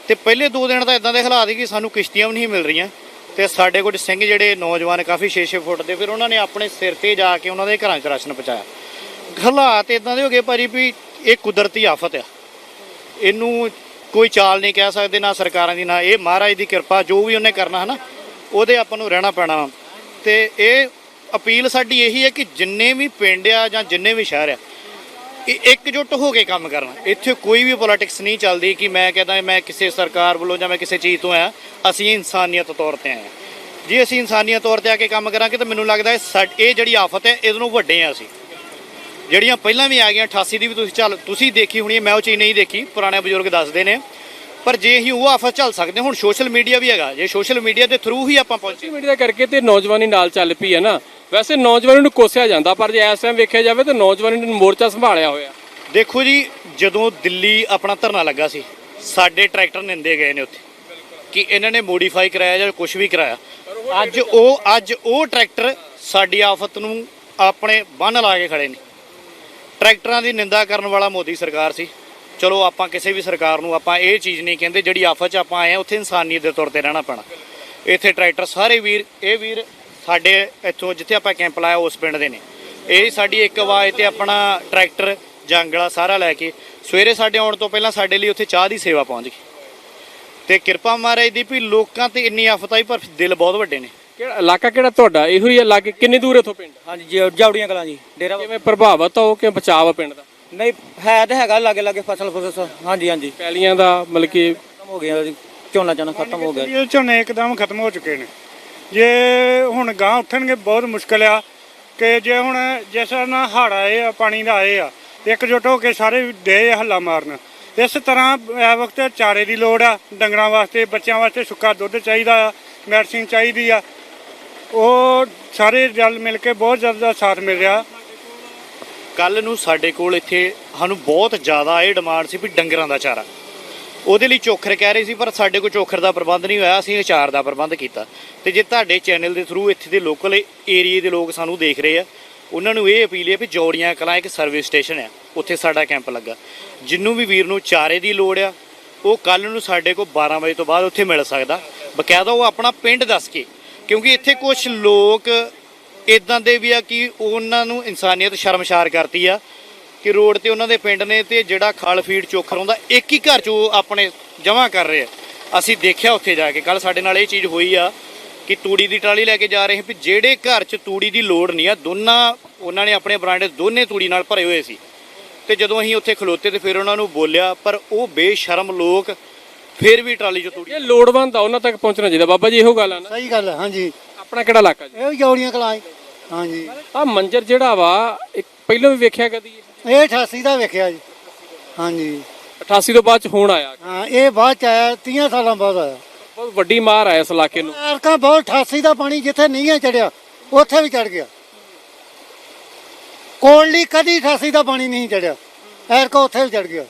ਤੇ ਪਹਿਲੇ 2 ਦਿਨ ਤਾਂ ਇਦਾਂ ਦੇ ਹਾਲਾਤ ਸੀ ਕਿ ਸਾਨੂੰ ਕਿਸ਼ਤੀਆਂ ਵੀ ਨਹੀਂ ਮਿਲ ਰਹੀਆਂ। ਤੇ ਸਾਡੇ ਕੁਝ ਸਿੰਘ ਜਿਹੜੇ ਨੌਜਵਾਨ ਕਾਫੀ 6-6 ਫੁੱਟ ਦੇ, ਫਿਰ ਉਹਨਾਂ ਨੇ ਆਪਣੇ ਸਿਰ ਤੇ ਜਾ ਕੇ ਉਹਨਾਂ ਦੇ ਘਰਾਂ 'ਚ ਰਾਸ਼ਨ ਪਹੁੰਚਾਇਆ ਹਾਲਾਤ ਇਦਾਂ ਦੇ ਹੋ ਗਏ ਭਾਜੀ ਵੀ ਇਹ ਕੁਦਰਤੀ ਆਫਤ ਆ ਇਹਨੂੰ ਕੋਈ ਚਾਲ ਨਹੀਂ ਕਹਿ ਸਕਦੇ, ਨਾ ਸਰਕਾਰਾਂ ਦੀ, ਨਾ ਇਹ ਮਹਾਰਾਜ ਦੀ ਕਿਰਪਾ, ਜੋ ਵੀ ਉਹਨੇ ਕਰਨਾ ਹੈ ਨਾ ਉਹਦੇ ਆਪਾਂ ਨੂੰ ਰਹਿਣਾ ਪੈਣਾ ਵਾ। ਤੇ ਇਹ ਅਪੀਲ ਸਾਡੀ ਇਹੀ ਹੈ ਕਿ ਜਿੰਨੇ ਵੀ ਪਿੰਡ ਆ ਜਾਂ ਜਿੰਨੇ ਵੀ ਸ਼ਹਿਰ ਆ ਇਹ ਇਕਜੁੱਟ ਹੋ ਕੇ ਕੰਮ ਕਰਨਾ। ਇੱਥੇ ਕੋਈ ਵੀ ਪੋਲਿਟਿਕਸ ਨਹੀਂ ਚੱਲਦੀ ਕਿ ਮੈਂ ਕਹਿੰਦਾ ਮੈਂ ਕਿਸੇ ਸਰਕਾਰ ਵੱਲੋਂ ਜਾਂ ਮੈਂ ਕਿਸੇ ਚੀਜ਼ ਤੋਂ ਆਇਆ, ਅਸੀਂ ਇਨਸਾਨੀਅਤ ਤੌਰ ਤੇ ਆਏ ਹਾਂ। ਜੇ ਅਸੀਂ ਇਨਸਾਨੀਅਤ ਤੌਰ ਤੇ ਆ ਕੇ ਕੰਮ ਕਰਾਂਗੇ ਤਾਂ ਮੈਨੂੰ ਲੱਗਦਾ ਇਹ ਇਹ ਜਿਹੜੀ ਆਫਤ ਹੈ, ਇਹਦੇ ਨੂੰ ਵੱਡੇ ਆ ਅਸੀਂ। ਜਿਹੜੀਆਂ ਪਹਿਲਾਂ ਵੀ ਆ ਗਈਆਂ 88 ਦੀ ਵੀ ਤੁਸੀਂ ਚੱਲ ਤੁਸੀਂ ਦੇਖੀ ਹੋਣੀ ਮੈਂ ਉਹ ਚੀਜ਼ ਨਹੀਂ ਦੇਖੀ, ਪੁਰਾਣੇ ਬਜ਼ੁਰਗ ਦੱਸਦੇ ਨੇ। ਪਰ ਜੇ ਅਸੀਂ ਉਹ ਆਫਤ ਚੱਲ ਸਕਦੇ, ਹੁਣ ਸੋਸ਼ਲ ਮੀਡੀਆ ਵੀ ਹੈਗਾ। ਜੇ ਸੋਸ਼ਲ ਮੀਡੀਆ ਦੇ ਥਰੂ ਹੀ ਆਪਾਂ ਪਹੁੰਚੇ। ਮੀਡੀਆ ਕਰਕੇ ਤੇ ਨੌਜਵਾਨੀ ਨਾਲ ਚੱਲ ਪਈ ਹੈ ਨਾ। ਵੈਸੇ ਨੌਜਵਾਨਾਂ ਨੂੰ ਕੋਸਿਆ ਜਾਂਦਾ, ਪਰ ਜੇ ਇਸ ਟਾਈਮ ਵੇਖਿਆ ਜਾਵੇ ਤਾਂ ਨੌਜਵਾਨਾਂ ਨੇ ਮੋਰਚਾ ਸੰਭਾਲਿਆ ਹੋਇਆ। ਦੇਖੋ ਜੀ, ਜਦੋਂ ਦਿੱਲੀ ਆਪਣਾ ਧਰਨਾ ਲੱਗਾ ਸੀ, ਸਾਡੇ ਟਰੈਕਟਰ ਨਿੰਦੇ ਗਏ ਨੇ ਉੱਥੇ। ਕਿ ਇਹਨਾਂ ਨੇ ਮੋਡੀਫਾਈ ਕਰਾਇਆ ਜਾਂ ਕੁਝ ਵੀ ਕਰਾਇਆ। ਅੱਜ ਉਹ ਅੱਜ ਉਹ ਟਰੈਕਟਰ ਸਾਡੀ ਆਫਤ ਨੂੰ ਆਪਣੇ ਬੰਨ ਲਾ ਕੇ ਖੜੇ ਨੇ। ਟਰੈਕਟਰਾਂ ਦੀ ਨਿੰਦਾ ਕਰਨ ਵਾਲਾ ਮੋਦੀ ਸਰਕਾਰ ਸੀ। ਚਲੋ, ਆਪਾਂ ਕਿਸੇ ਵੀ ਸਰਕਾਰ ਨੂੰ ਆਪਾਂ ਇਹ ਚੀਜ਼ ਨਹੀਂ ਕਹਿੰਦੇ, ਜਿਹੜੀ ਆਫਤ 'ਚ ਆਪਾਂ ਆਏ ਆ ਉੱਥੇ ਇਨਸਾਨੀਅਤ ਦੇ ਤੌਰ ਤੇ ਰਹਿਣਾ ਪੈਣਾ। ਇੱਥੇ ਟਰੈਕਟਰ ਸਾਰੇ ਵੀਰ, ਇਹ ਵੀਰ ਸਾਡੇ ਇੱਥੋਂ ਜਿੱਥੇ ਆਪਾਂ ਕੈਂਪ ਲਾਇਆ ਉਸ ਪਿੰਡ ਦੇ ਨੇ। ਇਹ ਸਾਡੀ ਇੱਕ ਆਵਾਜ਼ ਤੇ ਆਪਣਾ ਟਰੈਕਟਰ ਜੰਗਲਾ ਸਾਰਾ ਲੈ ਕੇ ਸਵੇਰੇ ਸਾਡੇ ਆਉਣ ਤੋਂ ਪਹਿਲਾਂ ਸਾਡੇ ਲਈ ਉੱਥੇ ਚਾਹ ਦੀ ਸੇਵਾ ਪਹੁੰਚ ਗਈ। ਤੇ ਕਿਰਪਾ ਮਹਾਰਾਜ ਦੀ ਵੀ ਲੋਕਾਂ ਤੇ ਇੰਨੀ ਆਫਤ ਆਈ ਪਰ ਦਿਲ ਬਹੁਤ ਵੱਡੇ ਨੇ। ਕਿਹੜਾ ਇਲਾਕਾ ਕਿਹੜਾ ਤੁਹਾਡਾ? ਇਹੋ ਹੀ ਇਲਾਕੇ ਕਿੰਨੀ ਦੂਰ ਇਥੋਂ ਪਿੰਡ? ਹਾਂਜੀ ਜੀ ਜਾਉੜੀਆਂ ਕਲਾਂ ਜੀ ਡੇਰਾ ਕਿਵੇਂ ਪ੍ਰਭਾਵਿਤ ਹੋ ਕਿ ਬਚਾਅ ਆ ਪਿੰਡ ਦਾ? ਨਹੀਂ ਹੈ ਤਾਂ ਹੈਗਾ ਲਾਗੇ ਲਾਗੇ ਫਸਲ ਫਸਲ ਹਾਂਜੀ ਹਾਂਜੀ। ਪੈਲੀਆਂ ਦਾ ਮਤਲਬ ਕਿ ਖਤਮ ਹੋ ਗਿਆ ਜੀ ਝੋਨਾ ਝਾਨਾ ਖਤਮ ਹੋ ਗਿਆ। ਇਹ ਝੋਨੇ ਇੱਕਦਮ ਖਤਮ ਹੋ ਚੁੱਕੇ ਨੇ। ਜੇ ਹੁਣ ਗਾਂ ਉੱਠਣਗੇ ਬਹੁਤ ਮੁਸ਼ਕਲ ਆ ਕਿ ਜੇ ਹੁਣ ਜਿਸ ਨਾਲ ਹੜ੍ਹ ਆਏ ਆ, ਪਾਣੀ ਦਾ ਆਏ ਆ, ਇਕਜੁੱਟ ਹੋ ਕੇ ਸਾਰੇ ਦੇ ਹੱਲਾ ਮਾਰਨ। ਇਸ ਤਰ੍ਹਾਂ ਇਹ ਵਕਤ ਚਾਰੇ ਦੀ ਲੋੜ ਆ, ਡੰਗਰਾਂ ਵਾਸਤੇ, ਬੱਚਿਆਂ ਵਾਸਤੇ ਸੁੱਕਾ ਦੁੱਧ ਚਾਹੀਦਾ ਆ, ਮੈਡੀਸਿਨ ਚਾਹੀਦੀ ਆ। ਉਹ ਸਾਰੇ ਜਲ ਮਿਲ ਕੇ ਬਹੁਤ ਜ਼ਿਆਦਾ ਸਾਥ ਮਿਲ ਰਿਹਾ। ਕੱਲ ਨੂੰ ਸਾਡੇ ਕੋਲ ਇੱਥੇ ਸਾਨੂੰ ਬਹੁਤ ਜ਼ਿਆਦਾ ਇਹ ਡਿਮਾਂਡ ਸੀ ਵੀ ਡੰਗਰਾਂ ਦਾ ਚਾਰਾ। ਉਹਦੇ ਲਈ ਚੋਖਰ ਕਹਿ ਰਹੇ ਸੀ, ਪਰ ਸਾਡੇ ਕੋਲ ਚੋਖਰ ਦਾ ਪ੍ਰਬੰਧ ਨਹੀਂ ਹੋਇਆ, ਅਸੀਂ ਅਚਾਰ ਦਾ ਪ੍ਰਬੰਧ ਕੀਤਾ। ਤੇ ਜੇ ਤੁਹਾਡੇ ਚੈਨਲ ਦੇ ਥਰੂ ਇੱਥੇ ਦੇ ਲੋਕਲ ਏਰੀਏ ਦੇ ਲੋਕ ਸਾਨੂੰ ਦੇਖ ਰਹੇ ਆ, ਉਹਨਾਂ ਨੂੰ ਇਹ ਅਪੀਲ ਹੈ ਵੀ ਜੋੜੀਆਂ ਕਲਾਂ ਇੱਕ ਸਰਵਿਸ ਸਟੇਸ਼ਨ ਹੈ ਉੱਥੇ ਸਾਡਾ ਕੈਂਪ ਲੱਗਾ। ਜਿੰਨੂੰ ਵੀ ਵੀਰ ਨੂੰ ਚਾਰੇ ਦੀ ਲੋੜ ਆ, ਉਹ ਕੱਲ ਨੂੰ ਸਾਡੇ ਕੋਲ 12 ਵਜੇ ਤੋਂ ਬਾਅਦ ਉੱਥੇ ਮਿਲ ਸਕਦਾ। ਬਕਾਇਦਾ ਉਹ ਆਪਣਾ ਪਿੰਡ ਦੱਸ ਕੇ, ਕਿਉਂਕਿ ਇੱਥੇ ਕੁਝ ਲੋਕ ਇਦਾਂ ਦੇ ਵੀ ਆ ਕਿ ਉਹਨਾਂ ਨੂੰ ਇਨਸਾਨੀਅਤ ਸ਼ਰਮਸ਼ਾਰ ਕਰਤੀ ਆ ਕਿ ਰੋਡ ਤੇ ਉਹਨਾਂ ਦੇ ਪਿੰਡ ਨੇ ਤੇ ਜਿਹੜਾ ਖਾਲ ਫੀਡ ਚੋਖਰ ਆਉਂਦਾ ਇੱਕ ਹੀ ਘਰ ਚ ਉਹ ਆਪਣੇ ਜਮ੍ਹਾਂ ਕਰ ਰਹੇ ਆ। ਅਸੀਂ ਦੇਖਿਆ ਉੱਥੇ ਜਾ ਕੇ। ਕੱਲ ਸਾਡੇ ਨਾਲ ਇਹ ਚੀਜ਼ ਹੋਈ ਆ ਕਿ ਤੂੜੀ ਦੀ ਟਰਾਲੀ ਲੈ ਕੇ ਜਾ ਰਹੇ ਸੀ ਵੀ ਜਿਹੜੇ ਘਰ ਚ ਤੂੜੀ ਦੀ ਲੋੜ ਨਹੀਂ ਆ ਦੋਨਾਂ ਉਹਨਾਂ ਨੇ ਆਪਣੇ ਬਰਾਂਡੇ ਦੋਨੇ ਤੂੜੀ ਨਾਲ ਭਰੇ ਹੋਏ ਸੀ। ਤੇ ਜਦੋਂ ਅਸੀਂ ਉੱਥੇ ਖਲੋਤੇ ਤੇ ਫਿਰ ਉਹਨਾਂ ਨੂੰ ਬੋਲਿਆ ਪਰ ਉਹ ਬੇਸ਼ਰਮ ਲੋਕ ਫਿਰ ਵੀ ਟਰਾਲੀ 'ਚ ਤੂੜੀ ਇਹ ਲੋੜਵੰਦ ਆ ਉਹਨਾਂ ਤੱਕ ਪਹੁੰਚਣਾ ਚਾਹੀਦਾ। ਬਾਬਾ ਜੀ ਇਹੋ ਗੱਲ ਆ ਨਾ? ਸਹੀ ਗੱਲ ਹੈ ਹਾਂਜੀ। ਆਪਣਾ ਕਿਹੜਾ ਇਲਾਕਾ ਜੀ? ਇਹ ਜੌੜੀਆਂ ਕਲਾਂ ਹਾਂਜੀ। ਆ ਮੰਜਰ ਜਿਹੜਾ ਵਾ ਇੱਕ ਪਹਿਲਾਂ ਵੀ ਵੇਖਿਆ ਕਦੀ ਇਹ? ਇਹ 88 ਦਾ ਵੇਖਿਆ ਜੀ। ਹਾਂਜੀ। 88 ਤੋਂ ਬਾਅਦ ਚ ਹੁਣ ਆਇਆ। ਹਾਂ ਇਹ ਬਾਅਦ ਚ ਆਇਆ 30 ਸਾਲਾਂ ਬਾਅਦ ਆਇਆ। ਬਹੁਤ ਵੱਡੀ ਮਾਰ ਆਇਆ ਇਸ ਇਲਾਕੇ ਨੂੰ। ਐਰਕਾ ਬਹੁਤ 88 ਦਾ ਪਾਣੀ ਜਿੱਥੇ ਨਹੀਂ ਚੜਿਆ ਉੱਥੇ ਵੀ ਚੜ ਗਿਆ। ਕੋਲਲੀ ਕਦੀ 88 ਦਾ ਪਾਣੀ ਨਹੀਂ ਚੜਿਆ ਐਰਕਾ ਉੱਥੇ ਵੀ ਚੜ ਗਿਆ।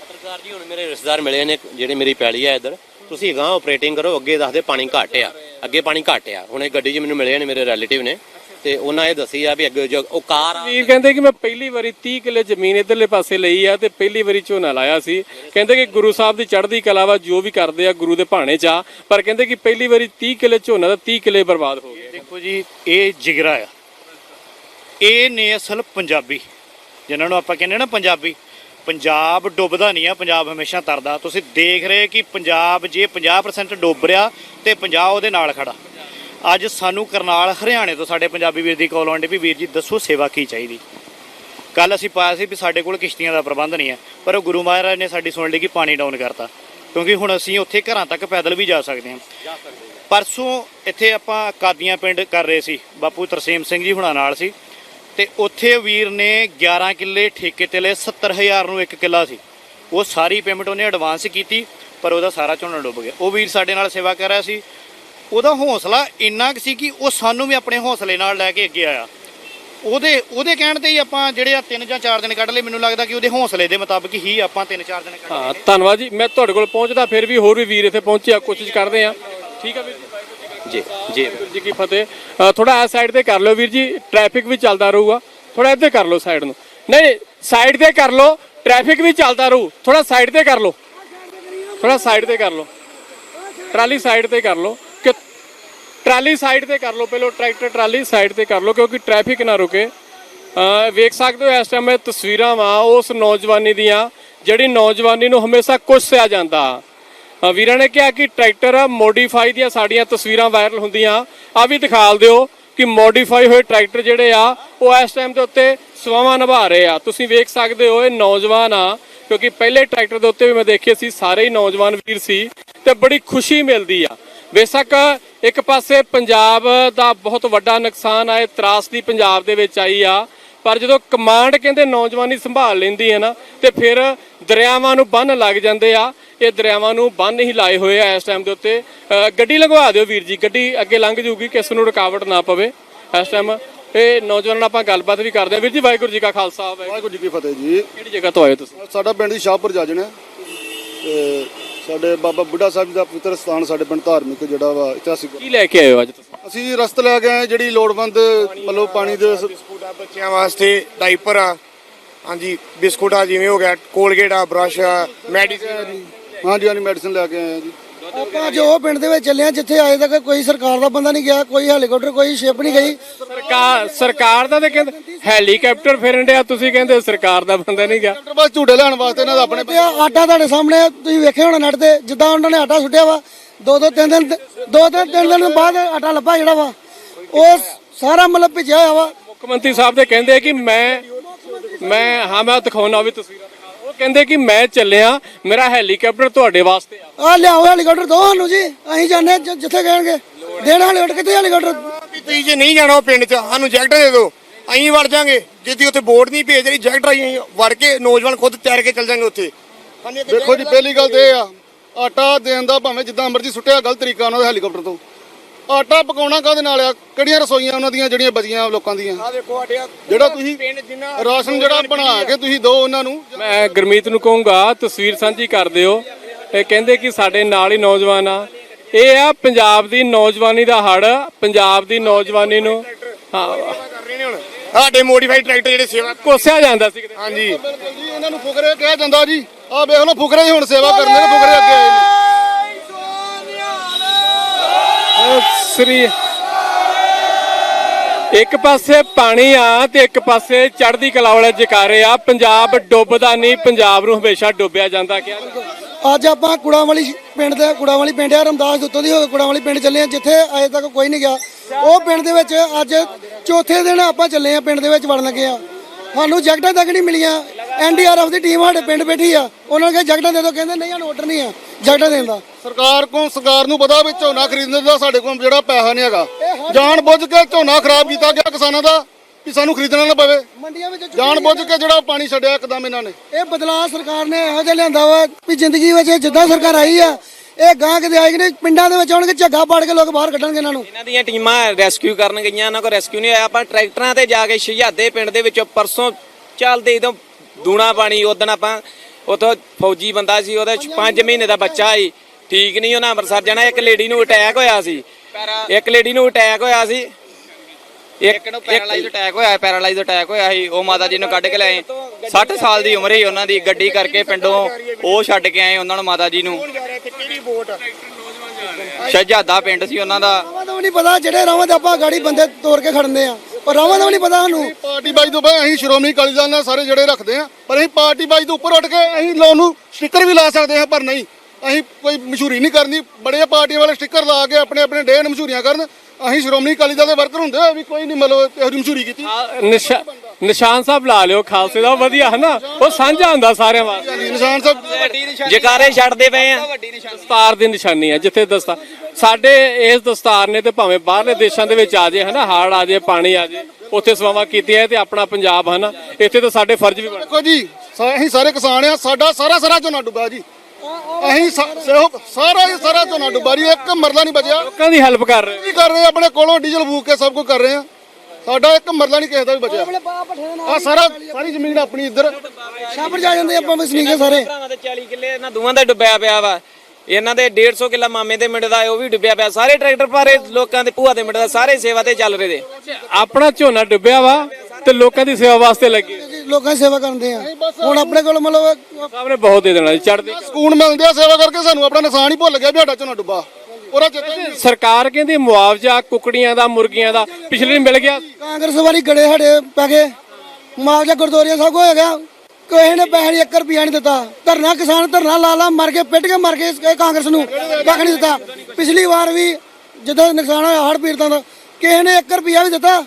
ਪੱਤਰਕਾਰ ਜੀ ਹੁਣ ਮੇਰੇ ਰਿਸ਼ਤੇਦਾਰ ਮਿਲੇ ਨੇ ਜਿਹੜੇ ਮੇਰੀ ਪੈਲੀ ਆ ਇੱਧਰ। ਤੁਸੀਂ ਗਾਂ ਆਪਰੇਟਿੰਗ ਕਰੋ ਅੱਗੇ ਦੱਸਦੇ ਪਾਣੀ ਘੱਟ ਆ। ਅੱਗੇ ਪਾਣੀ ਘੱਟ ਆ। ਹੁਣ ਇਹ ਗੱਡੀ 'ਚ ਮੈਨੂੰ ਮਿਲੇ ਨੇ ਮੇਰੇ ਰਿਲੇਟਿਵ ਨੇ। ਤੇ ਉਹਨਾਂ ਇਹ ਦੱਸੀ ਆ ਵੀ ਅੱਗੇ ਜੋ ਉਹ ਕਾਰ ਆ। ਵੀਰ ਕਹਿੰਦੇ ਕਿ ਮੈਂ ਪਹਿਲੀ ਵਾਰੀ 30 ਕਿੱਲੇ ਜ਼ਮੀਨ ਇਧਰਲੇ ਪਾਸੇ ਲਈ ਆ ਤੇ ਪਹਿਲੀ ਵਾਰੀ ਝੋਨਾ ਲਾਇਆ ਸੀ। ਕਹਿੰਦੇ ਕਿ ਗੁਰੂ ਸਾਹਿਬ ਦੀ ਚੜ੍ਹਦੀ ਕਲਾ ਵਾ ਜੋ ਵੀ ਕਰਦੇ ਆ ਗੁਰੂ ਦੇ ਭਾਣੇ ਚ ਆ। ਪਰ ਕਹਿੰਦੇ ਕਿ ਪਹਿਲੀ ਵਾਰੀ 30 ਕਿੱਲੇ ਝੋਨਾ ਦਾ 30 ਕਿੱਲੇ ਬਰਬਾਦ ਹੋ ਗਏ। ਦੇਖੋ ਜੀ ਇਹ ਜਿਗਰਾ ਆ। ਇਹ ਨੇ ਅਸਲ ਪੰਜਾਬੀ। ਜਿਨ੍ਹਾਂ ਨੂੰ ਆਪਾਂ ਕਹਿੰਦੇ ਨਾ ਪੰਜਾਬੀ ਪੰਜਾਬ ਡੁੱਬਦਾ ਨਹੀਂ ਆ ਪੰਜਾਬ ਹਮੇਸ਼ਾ ਤਰਦਾ। ਤੁਸੀਂ ਦੇਖ ਰਹੇ ਕਿ ਪੰਜਾਬ ਜੇ 50% ਡੁੱਬ ਰਿਹਾ ਤੇ ਪੰਜਾਬ ਉਹਦੇ ਨਾਲ ਖੜਾ। ਅੱਜ ਸਾਨੂੰ ਕਰਨਾਲ ਹਰਿਆਣੇ ਤੋਂ ਸਾਡੇ ਪੰਜਾਬੀ ਵੀਰ ਦੀ ਕਾਲ ਆਉਂਦੇ ਵੀ ਵੀਰ ਜੀ ਦੱਸੋ ਸੇਵਾ ਕੀ ਚਾਹੀਦੀ। ਕੱਲ ਅਸੀਂ ਪਾਇਆ ਸੀ ਵੀ ਸਾਡੇ ਕੋਲ ਕਿਸ਼ਤੀਆਂ ਦਾ ਪ੍ਰਬੰਧ ਨਹੀਂ ਹੈ ਪਰ ਉਹ ਗੁਰੂ ਮਹਾਰਾਜ ਨੇ ਸਾਡੀ ਸੁਣ ਲਈ ਕਿ ਪਾਣੀ ਡਾਊਨ ਕਰਤਾ ਕਿਉਂਕਿ ਹੁਣ ਅਸੀਂ ਉੱਥੇ ਘਰਾਂ ਤੱਕ ਪੈਦਲ ਵੀ ਜਾ ਸਕਦੇ ਹਾਂ। ਪਰਸੋਂ ਇੱਥੇ ਆਪਾਂ ਕਾਦੀਆਂ ਪਿੰਡ ਕਰ ਰਹੇ ਸੀ ਬਾਪੂ ਤਰਸੇਮ ਸਿੰਘ ਜੀ ਹੁਣਾਂ ਨਾਲ ਸੀ ਤੇ ਉੱਥੇ ਵੀਰ ਨੇ 11 ਕਿੱਲੇ ਠੇਕੇ ਤੇ ਲਏ 70000 ਨੂੰ ਇੱਕ ਕਿੱਲਾ ਸੀ। ਉਹ ਸਾਰੀ ਪੇਮੈਂਟ ਉਹਨੇ ਐਡਵਾਂਸ ਕੀਤੀ ਪਰ ਉਹਦਾ ਸਾਰਾ ਝੋਨਾ ਡੁੱਬ ਗਿਆ। ਉਹ ਵੀਰ ਸਾਡੇ ਨਾਲ ਸੇਵਾ ਕਰ ਰਿਹਾ ਸੀ ਉਹਦਾ ਹੌਸਲਾ ਇੰਨਾ ਕੁ ਸੀ ਕਿ ਉਹ ਸਾਨੂੰ ਵੀ ਆਪਣੇ ਹੌਸਲੇ ਨਾਲ ਲੈ ਕੇ ਅੱਗੇ ਆਇਆ। ਉਹਦੇ ਉਹਦੇ ਕਹਿਣ ਤੇ ਹੀ ਆਪਾਂ ਜਿਹੜੇ ਆ ਤਿੰਨ ਜਾਂ ਚਾਰ ਦਿਨ ਕੱਢ ਲਏ ਮੈਨੂੰ ਲੱਗਦਾ ਕਿ ਉਹਦੇ ਹੌਸਲੇ ਦੇ ਮੁਤਾਬਕ ਹੀ ਆਪਾਂ ਤਿੰਨ ਚਾਰ ਦਿਨ ਕੱਢ ਹਾਂ ਧੰਨਵਾਦ ਜੀ। ਮੈਂ ਤੁਹਾਡੇ ਕੋਲ ਪਹੁੰਚਦਾ ਫਿਰ ਵੀ ਹੋਰ ਵੀ ਵੀਰ ਇੱਥੇ ਪਹੁੰਚਿਆ ਕੋਸ਼ਿਸ਼ ਕਰਦੇ ਆ। ਠੀਕ ਆ ਵੀਰ ਜੀ ਜੀ ਜੀ ਜੀ। ਕੀ ਫਤਿਹ। ਥੋੜਾ ਇਸ ਸਾਈਡ ਤੇ ਕਰ ਲਓ ਵੀਰ ਜੀ ਟ੍ਰੈਫਿਕ ਵੀ ਚੱਲਦਾ ਰਹੂਗਾ। ਥੋੜਾ ਇੱਧਰ ਕਰ ਲਓ ਸਾਈਡ ਨੂੰ। ਨਹੀਂ ਸਾਈਡ ਤੇ ਕਰ ਲਓ ਟ੍ਰੈਫਿਕ ਵੀ ਚੱਲਦਾ ਰਹੂ। ਥੋੜਾ ਸਾਈਡ ਤੇ ਕਰ ਲਓ। ਥੋੜਾ ਸਾਈਡ ਤੇ ਕਰ ਲਓ। ਟਰਾਲੀ ਸਾਈਡ ਤੇ ਕਰ ਲਓ। ਕਿ ਟਰਾਲੀ ਸਾਈਡ ਤੇ ਕਰ ਲਓ, ਪਹਿਲਾਂ ਟਰੈਕਟਰ ਟਰਾਲੀ ਸਾਈਡ ਤੇ ਕਰ ਲਓ, ਕਿਉਂਕਿ ਟ੍ਰੈਫਿਕ ਨਾ ਰੁਕੇ। ਵੇਖ ਸਕਦੇ ਹੋ, ਇਸ ਟਾਈਮ ਇਹ ਤਸਵੀਰਾਂ ਵਾ, ਉਸ ਨੌਜਵਾਨੀ ਦੀਆਂ, ਜਿਹੜੀ ਨੌਜਵਾਨੀ ਨੂੰ ਹਮੇਸ਼ਾ ਕੁੱਸਿਆ ਜਾਂਦਾ। ਵੀਰਾਂ ਨੇ ਕਿਹਾ ਕਿ ਟਰੈਕਟਰ ਮੋਡੀਫਾਈ ਦੀਆਂ ਸਾਡੀਆਂ ਤਸਵੀਰਾਂ ਵਾਇਰਲ ਹੁੰਦੀਆਂ। ਆ ਵੀ ਦਿਖਾਲ ਦਿਓ ਕਿ ਮੋਡੀਫਾਈ ਹੋਏ ਟਰੈਕਟਰ ਜਿਹੜੇ ਆ, ਉਹ ਇਸ ਟਾਈਮ ਦੇ ਉੱਤੇ ਸਵਾਵਾਂ ਨਿਭਾ ਰਹੇ ਆ। ਤੁਸੀਂ ਵੇਖ ਸਕਦੇ ਹੋ, ਇਹ ਨੌਜਵਾਨ ਆ, ਕਿਉਂਕਿ ਪਹਿਲੇ ਟਰੈਕਟਰ ਦੇ ਉੱਤੇ ਵੀ ਮੈਂ ਦੇਖੇ ਸੀ, ਸਾਰੇ ਹੀ ਨੌਜਵਾਨ ਵੀਰ ਸੀ, ਤੇ ਬੜੀ ਖੁਸ਼ੀ ਮਿਲਦੀ ਆ। ਬੇਸ਼ੱਕ ਇੱਕ ਪਾਸੇ ਪੰਜਾਬ ਦਾ ਬਹੁਤ ਵੱਡਾ ਨੁਕਸਾਨ ਆ ਇਹ ਤਰਾਸਦੀ ਪੰਜਾਬ ਦੇ ਵਿੱਚ ਆਈ ਆ। ਪਰ ਜਦੋਂ ਕਮਾਂਡ ਕਹਿੰਦੇ ਨੌਜਵਾਨੀ ਸੰਭਾਲ ਲੈਂਦੀ ਹੈ ਨਾ ਤੇ ਫਿਰ ਦਰਿਆਵਾਂ ਨੂੰ ਬੰਨ ਲੱਗ ਜਾਂਦੇ ਆ। ਇਹ ਦਰਿਆਵਾਂ ਨੂੰ ਬੰਨ ਹੀ ਲਾਏ ਹੋਏ ਆ ਇਸ ਟਾਈਮ ਦੇ ਉੱਤੇ। ਗੱਡੀ ਲੰਘਵਾ ਦਿਓ ਵੀਰ ਜੀ ਗੱਡੀ ਅੱਗੇ ਲੰਘ ਜੂਗੀ ਕਿਸ ਨੂੰ ਰੁਕਾਵਟ ਨਾ ਪਵੇ। ਇਸ ਟਾਈਮ ਇਹ ਨੌਜਵਾਨਾਂ ਨਾਲ ਆਪਾਂ ਗੱਲਬਾਤ ਵੀ ਕਰਦੇ ਆ ਵੀਰ ਜੀ ਵਾਹਿਗੁਰੂ ਜੀ ਕਾ ਖਾਲਸਾ ਵਾਹਿਗੁਰੂ ਜੀ ਕੀ ਫਤਿਹ ਜੀ। ਕਿਹੜੀ ਜਗ੍ਹਾ ਤੋਂ ਆਏ ਤੁਸੀਂ? ਸਾਡਾ ਪਿੰਡ ਦੀ ਸ਼ਾਹਪੁਰ ਜੱਜ ਨੇ ਤੇ ਸਾਡੇ ਬਾਬਾ ਬੁੱਢਾ ਸਾਹਿਬ ਦਾ ਪਵਿੱਤਰ ਸਥਾਨ ਸਾਡੇ ਪਿੰਡ ਧਾਰਮਿਕ ਜਿਹੜਾ ਵਾ ਇਤਿਹਾਸਿਕ। ਕੀ ਲੈ ਕੇ ਆਏ ਹੋ ਅੱਜ ਤੁਸੀਂ? ਅਸੀਂ ਰਸਤ ਲੈ ਕੇ ਆਏ ਜਿਹੜੀ ਲੋੜਵੰਦ ਮਤਲਬ ਪਾਣੀ ਦੇ ਬਿਸਕੁਟ ਆ ਬੱਚਿਆਂ ਵਾਸਤੇ ਡਾਈਪਰ ਆ। ਹਾਂਜੀ ਬਿਸਕੁਟ ਆ ਜਿਵੇਂ ਹੋ ਗਿਆ ਕੋਲਗੇਟ ਆ ਬ੍ਰਸ਼ ਆ ਮੈਡੀਸਿਨ ਹਾਂਜੀ ਹਾਂਜੀ ਮੈਡੀਸਨ ਲੈ ਕੇ ਆਏ ਆ ਜੀ। ਆਪਾਂ ਜੋ ਪਿੰਡ ਦੇ ਵਿੱਚ ਚੱਲੇ ਆ ਜਿੱਥੇ ਆਏ ਤੱਕ ਕੋਈ ਸਰਕਾਰ ਦਾ ਬੰਦਾ ਨਹੀਂ ਗਿਆ ਕੋਈ ਹੈਲੀਕਾਪਟਰ ਕੋਈ ਸ਼ਿਪ ਨਹੀਂ ਗਈ। ਸਰਕਾਰ ਸਰਕਾਰ ਦਾ ਤੇ ਕਹਿੰਦੇ ਹੈਲੀਕਾਪਟਰ ਫਿਰਨ ਡਿਆ ਤੁਸੀਂ ਕਹਿੰਦੇ ਸਰਕਾਰ ਦਾ ਬੰਦਾ ਨਹੀਂ ਗਿਆ। ਡਾਕਟਰ ਬਸ ਝੂਟੇ ਲੈਣ ਵਾਸਤੇ ਇਹਨਾਂ ਦਾ ਆਪਣੇ ਤੇ ਆਹ ਆਟਾ ਤੁਹਾਡੇ ਸਾਹਮਣੇ ਆ, ਤੁਸੀਂ ਵੇਖਿਆ ਹੋਣਾ ਨੈਟ ਤੇ ਜਿੱਦਾਂ ਉਹਨਾਂ ਨੇ ਆਟਾ ਸੁੱਟਿਆ ਵਾ ਦੋ ਦੋ ਤਿੰਨ ਦਿਨ ਦੋ ਤਿੰਨ ਤਿੰਨ ਦਿਨ ਬਾਅਦ ਆਟਾ ਲੱਭਾ ਜਿਹੜਾ ਵਾ। ਉਹ ਸਾਰਾ ਮਤਲਬ ਭਿੱਜਿਆ ਹੋਇਆ ਵਾ। ਮੁੱਖ ਮੰਤਰੀ ਸਾਹਿਬ ਦੇ ਕਹਿੰਦੇ ਕਿ ਮੈਂ ਮੈਂ ਹਾਂ ਮੈਂ ਦਿਖਾਉਣਾ ਵੀ ਤਸਵੀਰਾਂ। ਕਹਿੰਦੇ ਕਿ ਮੈਂ ਚੱਲਿਆ ਮੇਰਾ ਹੈਲੀਕਾਪਟਰ ਤੁਹਾਡੇ ਵਾਸਤੇ ਆ। ਆ ਲਿਆਓ ਹੈਲੀਕਾਪਟਰ ਦੋ ਸਾਨੂੰ ਜੀ। ਅਸੀਂ ਜਾਂਦੇ ਹਾਂ ਜਿ- ਜਿੱਥੇ ਕਹਿਣਗੇ। ਦੇਣ ਹੈਲੀਕਾਪਟਰ ਕਿੱਥੇ ਹੈਲੀਕਾਪਟਰ। ਵੀ ਤੁਸੀਂ ਜੇ ਨਹੀਂ ਜਾਣਾ ਉਹ ਪਿੰਡ 'ਚ ਸਾਨੂੰ ਜੈਕਟਾਂ ਦੇ ਦਿਓ। ਅਸੀਂ ਵੜ ਜਾਾਂਗੇ। ਜੇ ਤੁਸੀਂ ਉੱਥੇ ਬੋਰਡ ਨਹੀਂ ਭੇਜ ਰਹੀ ਜੈਕਟ ਰਾਹੀਂ ਅਸੀਂ ਵੜ ਕੇ ਨੌਜਵਾਨ ਖੁਦ ਤੈਰ ਕੇ ਚੱਲ ਜਾਾਂਗੇ ਉੱਥੇ। ਦੇਖੋ ਜੀ ਪਹਿਲੀ ਗੱਲ ਤੇ ਇਹ ਆ। ਆਟਾ ਦੇਣ ਦਾ ਭਾਵੇਂ ਜਿੱਦਾਂ ਮਰਜ਼ੀ ਸੁੱਟਿਆ ਗਲਤ ਤਰੀਕਾ ਉਹਨਾਂ ਦਾ ਹੈਲੀਕਾਪਟਰ ਤੋਂ। ਆਟਾ ਪਕਾਉਣਾ ਕਾਹਦੇ ਨਾਲ ਆ? ਕਿਹੜੀਆਂ ਰਸੋਈਆਂ ਉਹਨਾਂ ਦੀਆਂ ਜਿਹੜੀਆਂ ਬਚੀਆਂ ਲੋਕਾਂ ਦੀਆਂ? ਆ ਦੇਖੋ ਆਟਿਆ ਜਿਹੜਾ ਤੁਸੀਂ ਰਾਸ਼ਨ ਜਿਹੜਾ ਬਣਾ ਕੇ ਤੁਸੀਂ ਦਿਓ ਉਹਨਾਂ ਨੂੰ। ਮੈਂ ਗੁਰਮੀਤ ਨੂੰ ਕਹੂੰਗਾ ਤਸਵੀਰ ਸਾਂਝੀ ਕਰ ਦਿਓ। ਇਹ ਕਹਿੰਦੇ ਕਿ ਸਾਡੇ ਨਾਲ ਹੀ ਨੌਜਵਾਨ ਆ। ਇਹ ਆ ਪੰਜਾਬ ਦੀ ਨੌਜਵਾਨੀ ਦਾ ਹੜ ਪੰਜਾਬ ਦੀ ਨੌਜਵਾਨੀ ਨੂੰ। ਹਾਂ। ਸਾਡੇ ਮੋਡੀਫਾਈਡ ਟਰੈਕਟਰ ਜਿਹੜੇ ਸੇਵਾ ਕੋਸਿਆ ਜਾਂਦਾ ਸੀ ਹਾਂਜੀ। ਬਿਲਕੁਲ ਜੀ ਇਹਨਾਂ ਨੂੰ ਫੁਕਰੇ ਕਿਹਾ ਜਾਂਦਾ ਜੀ। ਆਹ ਵੇਖ ਲਓ ਫੁਕਰੇ ਹੀ ਹੁਣ ਸੇਵਾ ਕਰਨੇ ਨੇ ਫੁਕਰੇ ਅੱਗੇ ਆਏ ਨੇ। ਸ੍ਰੀ ਇੱਕ ਪਾਸੇ ਪਾਣੀ ਆ ਤੇ ਇੱਕ ਪਾਸੇ ਚੜ੍ਹਦੀ ਕਲਾ ਵਾਲੇ ਜਕਾਰੇ ਆ। ਪੰਜਾਬ ਡੁੱਬਦਾ ਨਹੀਂ, ਪੰਜਾਬ ਨੂੰ ਹਮੇਸ਼ਾ ਡੁੱਬਿਆ ਜਾਂਦਾ ਕਿਹਾ ਅੱਜ ਆਪਾਂ ਕੁੜਾਂ ਵਾਲੀ ਪਿੰਡ ਦੇ ਕੁੜਾਂ ਵਾਲੀ ਪਿੰਡ ਆ, ਰਮਦਾਸ ਦੇ ਉੱਤੋਂ ਦੀ ਕੁੜਾਂ ਵਾਲੀ ਪਿੰਡ ਚੱਲੇ ਆ, ਜਿੱਥੇ ਅਜੇ ਤੱਕ ਕੋਈ ਨਹੀਂ ਗਿਆ। ਉਹ ਪਿੰਡ ਦੇ ਵਿੱਚ ਅੱਜ ਚੌਥੇ ਦਿਨ ਆਪਾਂ ਚੱਲੇ ਆ, ਪਿੰਡ ਦੇ ਵਿੱਚ ਵੜਨ ਲੱਗੇ ਆ। ਸਾਨੂੰ ਜੈਕਟਾਂ ਤੱਕ ਨਹੀਂ ਮਿਲੀਆਂ। ਐਨਡੀਆਰਐਫ ਦੀ ਟੀਮ ਸਾਡੇ ਪਿੰਡ ਬੈਠੀ ਆ। ਉਹਨਾਂ ਨੇ ਕਿਹਾ ਜੈਕਟਾਂ ਦੇ ਦਿਓ। ਕਹਿੰਦੇ ਨਹੀਂ ਸਾਨੂੰ ਆਰਡਰ ਨਹੀਂ ਆ ਜੈਕਟਾਂ ਦੇਣ ਦਾ। ਸਰਕਾਰ ਕੋਲ ਸਰਕਾਰ ਨੂੰ ਪਤਾ ਵੀ ਝੋਨਾ ਖਰੀਦਣ ਦਾ ਸਾਡੇ ਕੋਲ ਜਿਹੜਾ ਪੈਸਾ ਨਹੀਂ ਹੈਗਾ। ਜਾਣ ਬੁੱਝ ਕੇ ਝੋਨਾ ਖਰਾਬ ਕੀਤਾ ਗਿਆ ਕਿਸਾਨਾਂ ਦਾ ਵੀ ਸਾਨੂੰ ਖਰੀਦਣਾ ਨਾ ਪਵੇ। ਮੰਡੀਆਂ ਵਿੱਚ ਜਾਣ ਬੁੱਝ ਕੇ ਜਿਹੜਾ ਪਾਣੀ ਛੱਡਿਆ ਇੱਕਦਮ ਇਹਨਾਂ ਨੇ। ਇਹ ਬਦਲਾਅ ਸਰਕਾਰ ਨੇ ਇਹੋ ਜਿਹਾ ਲਿਆਂਦਾ ਵਾ ਵੀ ਜ਼ਿੰਦਗੀ ਵਿੱਚ ਜਿੱਦਾਂ ਸਰਕਾਰ ਆਈ ਆ ਇਹ ਗਾਂ ਕਿਤੇ ਆਏਗੀ ਨਹੀਂ ਪਿੰਡਾਂ ਦੇ ਵਿੱਚ ਆਉਣਗੇ ਝੱਗਾ ਪਾੜ ਕੇ ਲੋਕ ਬਾਹਰ ਕੱਢਣਗੇ ਇਹਨਾਂ ਨੂੰ। ਇਹਨਾਂ ਦੀਆਂ ਟੀਮਾਂ ਰੈਸਕਿਊ ਕਰਨ ਗਈਆਂ ਇਹਨਾਂ ਕੋਲ ਰੈਸਕਿਊ ਨਹੀਂ ਹੋਇਆ। ਆਪਾਂ ਟਰੈਕਟਰਾਂ ਤੇ ਜਾ ਕੇ ਸ਼ਹਿਜ਼ਾਦੇ ਪਿੰਡ ਦੇ ਵਿੱਚੋਂ ਪਰਸੋਂ ਚੱਲਦੇ ਇਦੋਂ ਦੂਣਾ ਪਾਣੀ ਉਦੋਂ ਆਪਾਂ ਉਥੋਂ ਫੌਜੀ ਬੰਦਾ ਸੀ ਉਹਦੇ 5 ਮਹੀਨੇ ਦਾ ਬੱਚਾ ਸੀ। ਠੀਕ ਨਹੀਂ ਉਹਨਾਂ ਅੰਮ੍ਰਿਤਸਰ ਜਾਣਾ ਇੱਕ ਲੇਡੀ ਨੂੰ ਅਟੈਕ ਹੋਇਆ ਸੀ। ਇੱਕ ਲੇਡੀ ਨੂੰ ਅਟੈਕ ਹੋਇਆ ਸੀ। ਇੱਕ ਨੂੰ ਪੈਰਾਲਾਈਜ਼ ਅਟੈਕ ਹੋਇਆ ਪੈਰਾਲਾਈਜ਼ ਅਟੈਕ ਹੋਇਆ ਸੀ। ਉਹ ਮਾਤਾ ਜੀ ਨੂੰ ਕੱਢ ਕੇ ਲਿਆਏ। 60 ਸਾਲ ਦੀ ਉਮਰ ਸੀ ਉਹਨਾਂ ਦੀ ਗੱਡੀ ਕਰਕੇ ਪਿੰਡੋਂ ਉਹ ਛੱਡ ਕੇ ਆਏ ਉਹਨਾਂ ਨੂੰ ਮਾਤਾ ਜੀ ਨੂੰ। ਸ਼ਹਿਜ਼ਾਦਾ ਪਿੰਡ ਸੀ ਉਹਨਾਂ ਦਾ। ਨਹੀਂ ਪਤਾ ਜਿਹੜੇ ਰਾਵਾਂ ਤੇ ਆਪਾਂ ਗਾੜੀ ਬੰਦੇ ਤੋੜ ਕੇ ਖੜਨੇ ਆ। ਪਰ ਦਾ ਵੀ ਨਹੀਂ ਪਤਾ ਸਾਨੂੰ। ਪਾਰਟੀ ਬਾਈ ਤੋਂ ਬਾਅਦ ਅਸੀਂ ਸ਼੍ਰੋਮਣੀ ਅਕਾਲੀ ਦਲ ਨਾਲ ਸਾਰੇ ਜਿਹੜੇ ਰੱਖਦੇ ਆ ਪਰ ਅਸੀਂ ਪਾਰਟੀ ਬਾਈ ਤੋਂ ਉੱਪਰ ਉੱਠ ਕੇ ਅਸੀਂ ਲੋਨ ਨੂੰ ਸਟicker ਵੀ ਲਾ ਸਕਦੇ ਹਾਂ ਪਰ ਨਹੀਂ। ਅਸੀਂ ਕੋਈ ਮਸ਼ਹੂਰੀ ਨਹੀਂ ਕਰਨੀ ਬੜੇ ਪਾਰਟੀਆਂ ਵਾਲੇ ਸਟicker ਲਾ ਕੇ ਆਪਣੇ ਆਪਣੇ ਡੇ ਨੂੰ ਮਸ਼ਹੂਰੀਆਂ ਕਰਨ। ਅਸੀਂ ਸ਼੍ਰੋਮਣੀ ਅਕਾਲੀ ਦਲ ਦੇ ਵਰਕਰ ਹੁੰਦੇ ਹੋਏ ਵੀ ਕੋਈ ਨਹੀਂ ਮਤਲਬ ਇਹੋ ਜਿਹੀ ਮਸ਼ਹੂਰੀ ਕੀਤੀ। ਨਿਸ਼ਾ- ਨਿਸ਼ਾਨ ਸਾਹਿਬ ਲਾ ਲਿਓ ਖਾਲਸੇ ਦਾ ਵਧੀਆ ਹੈ ਨਾ ਉਹ ਸਾਂਝਾ ਹੁੰਦਾ ਸਾਰਿਆਂ ਵਾਸਤੇ। ਨਿਸ਼ਾਨ ਸਾਹਿਬ ਜਕਾਰੇ ਛੱਡਦੇ ਪਏ ਆ। ਦਸਤਾਰ ਦੀ ਨਿਸ਼ਾਨੀ ਹੈ ਜਿੱਥੇ ਦਸਤਾਰ ਸਾਡੇ ਇਸ ਦਸਤਾਰ ਨੇ ਤੇ ਭਾਵੇਂ ਬਾਹਰਲੇ ਦੇਸ਼ਾਂ ਦੇ ਵਿੱਚ ਆ ਜੇ ਹਨਾ? ਹਾੜ ਆ ਜੇ ਪਾਣੀ ਆ ਜੇ ਉੱਥੇ ਸੇਵਾਵਾਂ ਕੀਤੀਆਂ ਤੇ ਆਪਣਾ ਪੰਜਾਬ ਹਨਾ? ਇੱਥੇ ਤਾਂ ਸਾਡੇ ਫਰਜ਼ ਵੀ ਬਣ ਦੇਖੋ ਜੀ ਅਸੀਂ ਸਾਰੇ ਕਿਸਾਨ ਆ ਸਾਡਾ ਸਾਰਾ ਸਾਰਾ ਝੋਨਾ ਡੁੱਬਾ ਜੀ। ਅਸੀਂ ਸਾਰਾ ਹੀ ਸਾਰਾ ਝੋਨਾ ਡੁੱਬਾ ਜੀ ਇੱਕ ਮਰਲਾ ਨਹੀਂ ਬਚਿਆ। ਲੋਕਾਂ ਦੀ ਹੈਲਪ ਕਰ ਰਹੇ ਹੋ। ਕੀ ਕਰ ਰਹੇ ਆ? ਆਪਣੇ ਕੋਲੋਂ ਡੀਜ਼ਲ ਫੂਕ ਕੇ ਸਭ ਕੁਝ ਕਰ ਰਹੇ ਆ। ਸਾਡਾ ਇੱਕ ਮਰਲਾ ਨਹੀਂ ਕਿਸੇ ਦਾ ਵੀ ਬਚਿਆ। ਆ ਸਾਰਾ ਸਾਰੀ ਜ਼ਮੀਨ ਆਪਣੀ ਇੱਧਰ। ਛਾਪਰ ਜਾ ਜਾਂਦੇ ਆਪਾਂ ਵਸਨੀਕ ਸਾਰੇ। ਭਰਾਵਾਂ ਦੇ 40 ਕਿੱਲੇ ਇਹਨਾਂ ਦੋਵਾਂ ਦਾ ਡੁੱਬਿਆ ਪਿਆ ਵਾ। ਇਹਨਾਂ ਦੇ 150 ਕਿੱਲਾ ਮਾਮੇ ਦੇ ਮਿੰਟ ਦਾ ਉਹ ਵੀ ਡੁੱਬਿਆ ਪਿਆ। ਸਾਰੇ ਟਰੈਕਟਰ ਭਾਰੇ ਲੋਕਾਂ ਦੇ ਭੂਆ ਦੇ ਮਿੰਟ ਦਾ ਸਾਰੇ ਸੇਵਾ ਤੇ ਚੱਲ ਰਹੇ ਦੇ ਆਪਣਾ ਝੋਨਾ ਡੁੱਬਿਆ ਵਾ ਤੇ ਲੋਕਾਂ ਦੀ ਸੇਵਾ ਵਾਸਤੇ ਲੱਗੇ। ਲੋਕਾਂ ਦੀ ਸੇਵਾ ਕਰਦੇ ਆ। ਹੁਣ ਆਪਣੇ ਕੋਲ ਮਤਲਬ ਸਾਹਿਬ ਨੇ ਬਹੁਤ ਦੇ ਦੇਣਾ ਜੀ ਚੜ੍ਹਦੀ ਸਕੂਨ ਮਿਲਦੇ ਆ ਸੇਵਾ ਕਰਕੇ ਸਾਨੂੰ ਆਪਣਾ ਨੁਕਸਾਨ ਹੀ ਭੁੱਲ ਗਿਆ ਵੀ ਸਾਡਾ ਝੋਨਾ ਡੁੱਬਾ। ਉਹਦਾ ਸਰਕਾਰ ਕਹਿੰਦੀ ਮੁਆਵਜ਼ਾ ਕੁਕੜੀਆਂ ਦਾ ਮੁਰਗੀਆਂ ਦਾ ਪਿਛਲੇ ਦਿਨ ਮਿਲ ਗਿਆ। ਕਾਂਗਰਸ ਵਾਲੀ ਗੜੇ ਸਾਡੇ ਪੈ ਗਏ। ਮੁਆਵਜ਼ਾ ਗੁਰਦੁਆਰਿਆਂ ਸਭ ਕੋ ਹੋ ਗਿਆ। ਕਿਸੇ ਨੇ ਪੈਸੇ ਨਹੀਂ 1 ਰੁਪਿਆ ਨਹੀਂ ਦਿੱਤਾ। ਧਰਨਾ ਕਿਸਾਨ ਧਰਨਾ ਲਾ ਲਾ ਮਰ ਕੇ ਪਿੱਟ ਕੇ ਮਰ ਕੇ ਇਸ- ਇਹ ਕਾਂਗਰਸ ਨੂੰ। ਕੱਖ ਨਹੀਂ ਦਿੱਤਾ। ਪਿਛਲੀ ਵਾਰ ਵੀ ਜਦੋਂ ਨੁਕਸਾਨ ਹੋਇਆ ਹੜ ਪੀੜਤਾਂ ਦਾ ਕਿਸੇ ਨੇ 1 ਰੁਪਿਆ ਵੀ ਦਿੱਤਾ।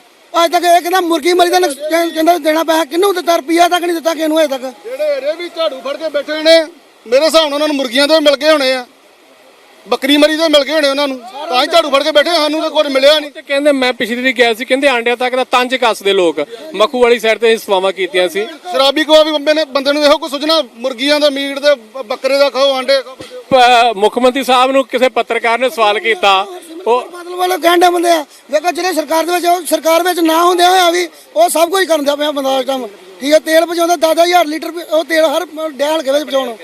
ਅੱਜ ਤੱਕ ਇਹ ਕਹਿੰਦਾ ਮੁਰਗੀ ਮਰੀ ਦਾ ਕਹਿੰਦਾ ਦੇਣਾ ਪੈਸਾ ਕਿਹਨੂੰ ਦਿੱਤਾ? ਰੁਪਿਆ ਤੱਕ ਨਹੀਂ ਦਿੱਤਾ ਕਿਸੇ ਨੂੰ ਅਜੇ ਤੱਕ। ਜਿਹੜੇ ਅਰੇ ਵੀ ਝਾੜੂ ਫੜ ਕੇ ਬੈਠੇ ਨੇ ਮੇਰੇ ਹਿਸਾਬ ਨਾਲ ਉਹਨਾਂ ਨੂੰ ਮੁਰਗੀਆਂ ਤੋਂ ਮਿਲ ਗਏ ਹੋਣੇ ਆ। ਬੱਕਰੀ ਮਰੀ ਤੋਂ ਵੀ ਮਿਲ ਗਏ ਹੋਣੇ ਉਹਨਾਂ ਨੂੰ। ਤਾਂ ਹੀ ਝਾੜੂ ਫੜ ਕੇ ਬੈਠੇ ਸਾਨੂੰ ਤਾਂ ਕੁਝ ਮਿਲਿਆ ਨਹੀਂ। ਤੇ ਕਹਿੰਦੇ ਮੈਂ ਪਿਛਲੀ ਵਾਰੀ ਗਿਆ ਸੀ ਕਹਿੰਦੇ ਆਂਡਿਆਂ ਤੱਕ ਦਾ ਤੰਜ ਕੱਸਦੇ ਲੋਕ। ਮੱਖੂ ਵਾਲੀ ਸਾਈਡ ਤੇ ਅਸੀਂ ਸੇਵਾਵਾਂ ਕੀਤੀਆਂ ਸੀ। ਸ਼ਰਾਬੀ ਕੋ ਵੀ ਬੰਦੇ ਨੇ ਬੰਦੇ ਨੂੰ ਇਹੋ ਕੁਝ ਸੁਝਣਾ ਮੁਰਗੀਆਂ ਦਾ ਮੀਟ ਦੇ ਬ- ਬੱਕਰੇ ਦਾ ਖਾਓ ਆਂਡੇ ਮੁੱਖ ਮੰਤਰੀ ਸਾਹਿਬ ਨੂੰ ਕਿਸੇ ਪੱਤਰਕਾਰ ਨੇ ਸਵਾਲ ਕੀਤਾ। ਉਹ ਮਤਲਬ ਵਾਲੇ ਕਹਿੰਦੇ ਬੰਦੇ ਆ। ਵੇਖੋ ਜਿਹੜੇ ਸਰਕਾਰ ਦੇ ਵਿੱਚ ਉਹ ਸਰਕਾਰ ਵਿੱਚ ਨਾ ਹੁੰਦਿਆਂ ਹੋਇਆ ਵੀ ਉਹ ਸਭ ਕੁਝ ਕਰਨ ਦਿਆ ਪਿਆ ਬੰਦਾ ਇਸ ਟਾਈਮ ਠੀਕ ਹੈ ਤੇਲ ਪਹੁੰਚਾਉਂਦਾ 10000 ਲੀਟਰ ਉਹ ਤੇਲ ਹਰ ਡੈਲ ਕੇ ਵਿੱਚ ਪਹੁੰਚਾਉਣ।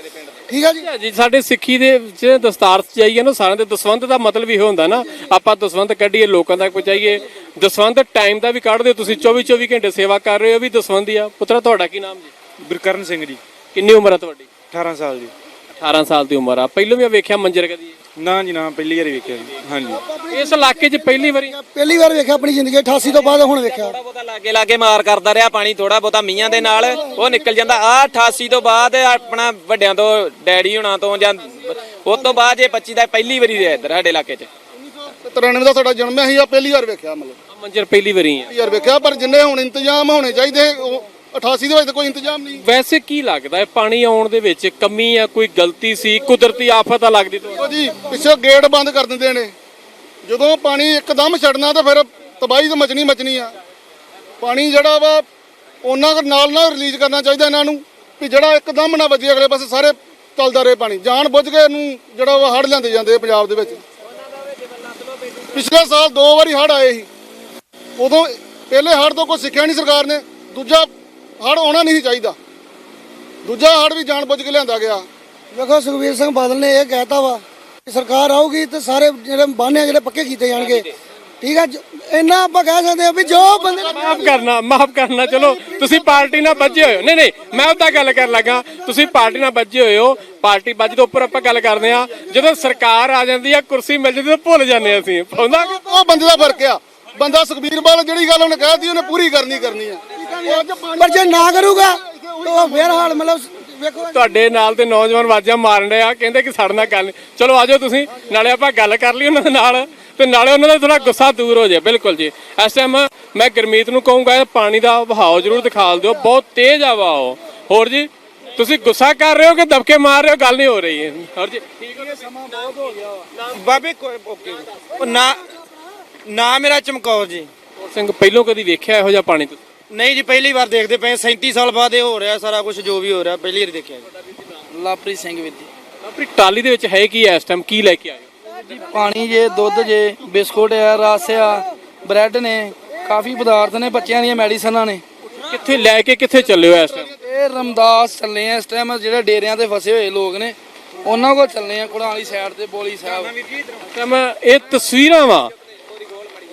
ਠੀਕ ਹੈ ਜੀ? ਜੀ ਸਾਡੇ ਸਿੱਖੀ ਦੇ ਵਿੱਚ ਦਸਤਾਰ ਚ ਜਾਈਏ ਨਾ ਸਾਰਿਆਂ ਦੇ ਦਸਵੰਧ ਦਾ ਮਤਲਬ ਇਹ ਹੁੰਦਾ ਨਾ ਆਪਾਂ ਦਸਵੰਧ ਕੱਢੀਏ ਲੋਕਾਂ ਤੱਕ ਪਹੁੰਚਾਈਏ। ਦਸਵੰਧ ਟਾਈਮ ਦਾ ਵੀ ਕੱਢਦੇ ਤੁਸੀਂ 24 24 ਘੰਟੇ ਸੇਵਾ ਕਰ ਰਹੇ ਹੋ ਵੀ ਦਸਵੰਧ ਹੀ ਆ। ਪੁੱਤਰਾ ਤੁਹਾਡਾ ਕੀ ਨਾਮ ਜੀ? ਬਿਰਕਰਨ ਸਿੰਘ ਜੀ। ਕਿੰਨੀ ਉਮਰ ਆ ਤੁਹਾਡੀ? 18 ਸਾਲ ਜੀ। 18 ਸਾਲ ਦੀ ਉਮਰ ਆ। ਪਹਿਲੋਂ ਵੀ ਵੇਖਿਆ ਮੰਜਰ ਕਦੀ? ਨਾ ਜੀ ਨਾ ਪਹਿਲੀ ਵਾਰੀ ਵੇਖਿਆ ਜੀ। ਹਾਂਜੀ। ਇਸ ਇਲਾਕੇ 'ਚ ਪਹਿਲੀ ਵਾਰੀ? ਪਹਿਲੀ ਵਾਰ ਵੇਖਿਆ ਆਪਣੀ ਜ਼ਿੰਦਗੀ 88 ਤੋਂ ਬਾਅਦ ਹੁਣ ਵੇਖਿਆ। ਥੋੜਾ ਬਹੁਤਾ ਲਾਗੇ ਲਾਗੇ ਮਾਰ ਕਰਦਾ ਰਿਹਾ ਪਾਣੀ ਥੋੜਾ ਬਹੁਤਾ ਮੀਆਂ ਦੇ ਨਾਲ ਉਹ ਨਿਕਲ ਜਾਂਦਾ। ਆ 88 ਤੋਂ ਬਾਅਦ ਆਪਣਾ ਵੱਡਿਆਂ ਤੋਂ ਡੈਡੀ ਹੁਣਾਂ ਤੋਂ ਜਾਂ ਉਸ ਤੋਂ ਬਾਅਦ ਇਹ 25 ਦਾ ਪਹਿਲੀ ਵਾਰੀ ਰਿਹਾ ਇੱਧਰ ਸਾਡੇ ਇਲਾਕੇ 'ਚ। 93 ਦਾ ਸਾਡਾ ਜਨਮ ਹੈ ਅਸੀਂ ਆ ਪਹਿਲੀ ਵਾਰ ਵੇਖਿਆ ਮਤਲਬ। ਮੰਜਰ ਪਹਿਲੀ ਵਾਰੀ ਆ ਪਹਿਲੀ ਵਾਰ ਵੇਖਿਆ ਪਰ ਜਿੰਨੇ ਹੁਣ ਇੰਤਜ਼ਾਮ ਹੋਣੇ ਚਾਹੀਦੇ ਉਹ 88 ਦੇ ਵਿੱਚ ਤਾਂ ਕੋਈ ਇੰਤਜ਼ਾਮ ਨਹੀਂ। ਵੈਸੇ ਕੀ ਲੱਗਦਾ ਹੈ ਪਾਣੀ ਆਉਣ ਦੇ ਵਿੱਚ ਕਮੀ ਆ ਕੋਈ ਗਲਤੀ ਸੀ ਕੁਦਰਤੀ ਆਫਤ ਆ ਲੱਗਦੀ ਤੁਹਾਨੂੰ? ਦੇਖੋ ਜੀ ਪਿੱਛੇ ਗੇਟ ਬੰਦ ਕਰ ਦਿੰਦੇ ਨੇ। ਜਦੋਂ ਪਾਣੀ ਇੱਕਦਮ ਛੱਡਣਾ ਤਾਂ ਫਿਰ ਤਬਾਹੀ ਤਾਂ ਮਚਣੀ ਮਚਣੀ ਆ। ਪਾਣੀ ਜਿਹੜਾ ਵਾ ਉਹਨਾਂ ਦੇ ਨਾਲ ਨਾਲ ਰਿਲੀਜ਼ ਕਰਨਾ ਚਾਹੀਦਾ ਇਹਨਾਂ ਨੂੰ ਵੀ ਜਿਹੜਾ ਇੱਕਦਮ ਨਾ ਵੱਜੇ ਅਗਲੇ ਪਾਸੇ ਸਾਰੇ ਚੱਲਦਾ ਰਹੇ ਪਾਣੀ। ਜਾਣ ਬੁੱਝ ਕੇ ਇਹਨੂੰ ਜਿਹੜਾ ਵਾ ਹੜ ਲੈਂਦੇ ਜਾਂਦੇ ਆ ਪੰਜਾਬ ਦੇ ਵਿੱਚ। ਪਿਛਲੇ ਸਾਲ ਦੋ ਵਾਰੀ ਹੜ ਆਏ ਸੀ। ਉਦੋਂ ਪਹਿਲੇ ਹੜ ਤੋਂ ਕੋਈ ਸਿੱਖਿਆ ਨਹੀਂ ਸਰਕਾਰ ਨੇ ਦੂਜਾ ਹੜ ਆਉਣਾ ਨਹੀਂ ਚਾਹੀਦਾ। ਦੂਜਾ ਹੜ ਵੀ ਜਾਣ ਬੁੱਝ ਕੇ ਲਿਆਂਦਾ ਗਿਆ। ਵੇਖੋ ਸੁਖਬੀਰ ਸਿੰਘ ਬਾਦਲ ਨੇ ਇਹ ਕਹਿਤਾ ਵਾ ਕਿ ਸਰਕਾਰ ਆਊਗੀ ਤੇ ਸਾਰੇ ਜਿਹੜੇ ਬਾਨੇ ਜਿਹੜੇ ਪੱਕੇ ਕੀਤੇ ਜਾਣਗੇ। ਠੀਕ ਹੈ ਜ- ਇੰਨਾ ਆਪਾਂ ਕਹਿ ਸਕਦੇ ਆ ਵੀ ਜੋ ਬੰਦੇ ਮਾਫ ਕਰਨਾ ਮਾਫ ਕਰਨਾ ਚਲੋ ਤੁਸੀਂ ਪਾਰਟੀ ਨਾਲ ਬੱਝੇ ਹੋਏ ਹੋ। ਨਹੀਂ ਨਹੀਂ ਮੈਂ ਉਹਦਾ ਗੱਲ ਕਰਨ ਲੱਗਾ। ਤੁਸੀਂ ਪਾਰਟੀ ਨਾਲ ਬੱਝੇ ਹੋਏ ਹੋ। ਪਾਰਟੀ ਬੱਝ ਤੋਂ ਉੱਪਰ ਆਪਾਂ ਗੱਲ ਕਰਦੇ ਆ ਜਦੋਂ ਸਰਕਾਰ ਆ ਜਾਂਦੀ ਆ ਕੁਰਸੀ ਮਿਲ ਜਾਂਦੀ ਤਾਂ ਭੁੱਲ ਜਾਂਦੇ ਅਸੀਂ। ਪਾਉਂਦਾ ਉਹ ਬੰਦੇ ਦਾ ਫ਼ਰਕ ਆ। ਬੰਦਾ ਸੁਖਬੀਰ ਬਾਲ ਜਿਹੜੀ ਗੱਲ ਉਹਨੇ ਕਹਿਤੀ ਉਹਨੇ ਪੂਰੀ ਕਰਨੀ ਕਰਨੀ ਆ। ਪਰ ਜੇ ਨਾ ਕਰੂਗਾ ਤਾਂ ਉਹ ਫੇਰ ਹਾਲ ਮਤਲਬ ਵੇਖੋ। ਤੁਹਾਡੇ ਨਾਲ ਦੇ ਨੌਜਵਾਨ ਵਾਜਾਂ ਮਾਰਨ ਰਹੇ ਆ ਕਹਿੰਦੇ ਕਿ ਸਾਡੇ ਨਾਲ ਗੱਲ ਨਹੀਂ ਚਲੋ ਆਜੋ ਤੁਸੀਂ ਨਾਲੇ ਆਪਾਂ ਗੱਲ ਕਰ ਲਈ ਉਹਨਾਂ ਦੇ ਨਾਲ ਤੇ ਨਾਲੇ ਉਹਨਾਂ ਦਾ ਥੋੜਾ ਗੁੱਸਾ ਦੂਰ ਹੋ ਜਾਏ ਬਿਲਕੁਲ ਜੀ। ਇਸ ਟਾਈਮ ਮੈਂ ਗੁਰਮੀਤ ਨੂੰ ਕਹੂੰਗਾ ਇਹ ਪਾਣੀ ਦਾ ਵਹਾਅ ਜ਼ਰੂਰ ਦਿਖਾ ਦਿਓ ਬਹੁਤ ਤੇਜ਼ ਆ ਵਹਾਅ ਹੋਰ ਜੀ ਤੁਸੀਂ ਗੁੱਸਾ ਕਰ ਰਹੇ ਹੋ ਕਿ ਦਬਕੇ ਮਾਰ ਰਹੇ ਹੋ? ਗੱਲ ਨਹੀਂ ਹੋ ਰਹੀ ਹੈ। ਹੋਰ ਜੀ ਠੀਕ ਹੋ ਗਿਆ। ਬਾਬੇ ਓਕੇ ਉਹ ਨਾ ਨਾ ਮੇਰਾ ਚਮਕੌਰ ਜੀ। ਸਿੰਘ ਪਹਿਲੋਂ ਕਦੀ ਵੇਖਿਆ ਇਹੋ ਜਿਹਾ ਪਾਣੀ ਤੁਸੀਂ? ਨਹੀਂ ਜੀ ਪਹਿਲੀ ਵਾਰ ਦੇਖਦੇ ਪਏ ਹਾਂ, 37 ਸਾਲ ਬਾਅਦ ਇਹ ਹੋ ਰਿਹਾ ਸਾਰਾ ਕੁਝ ਜੋ ਵੀ ਹੋ ਰਿਹਾ ਪਹਿਲੀ ਵਾਰ ਦੇਖਿਆ ਜੀ। ਲਾਪਰੀ ਸਿੰਘ ਵਿਦੀ। ਆਪਣੀ ਟਾਲੀ ਦੇ ਵਿੱਚ ਹੈ ਕੀ ਹੈ ਇਸ ਟਾਈਮ ਕੀ ਲੈ ਕੇ ਆਏ ਹੋ? ਪਾਣੀ ਜੇ ਦੁੱਧ ਜੇ ਬਿਸਕੁਟ ਆ ਰਸ ਆ ਬ੍ਰੈਡ ਨੇ ਕਾਫੀ ਪਦਾਰਥ ਨੇ ਬੱਚਿਆਂ ਦੀਆਂ ਮੈਡੀਸਨਾਂ ਨੇ। ਕਿੱਥੇ ਲੈ ਕੇ ਕਿੱਥੇ ਚੱਲੇ ਹੋ ਇਸ ਟਾਈਮ ਇਹ ਰਮਦਾਸ ਚੱਲੇ ਆ ਇਸ ਟਾਈਮ ਜਿਹੜੇ ਡੇਰਿਆਂ ਤੇ ਫਸੇ ਹੋਏ ਲੋਕ ਨੇ ਉਹਨਾਂ ਕੋਲ ਚੱਲੇ ਆ ਕੁੜਾਂ ਵਾਲੀ ਸਾਈਡ ਤੇ ਬੋਲੀ ਸਾਹਿਬ। ਤਾਂ ਮੈਂ ਇਹ ਤਸਵੀਰਾਂ ਵਾ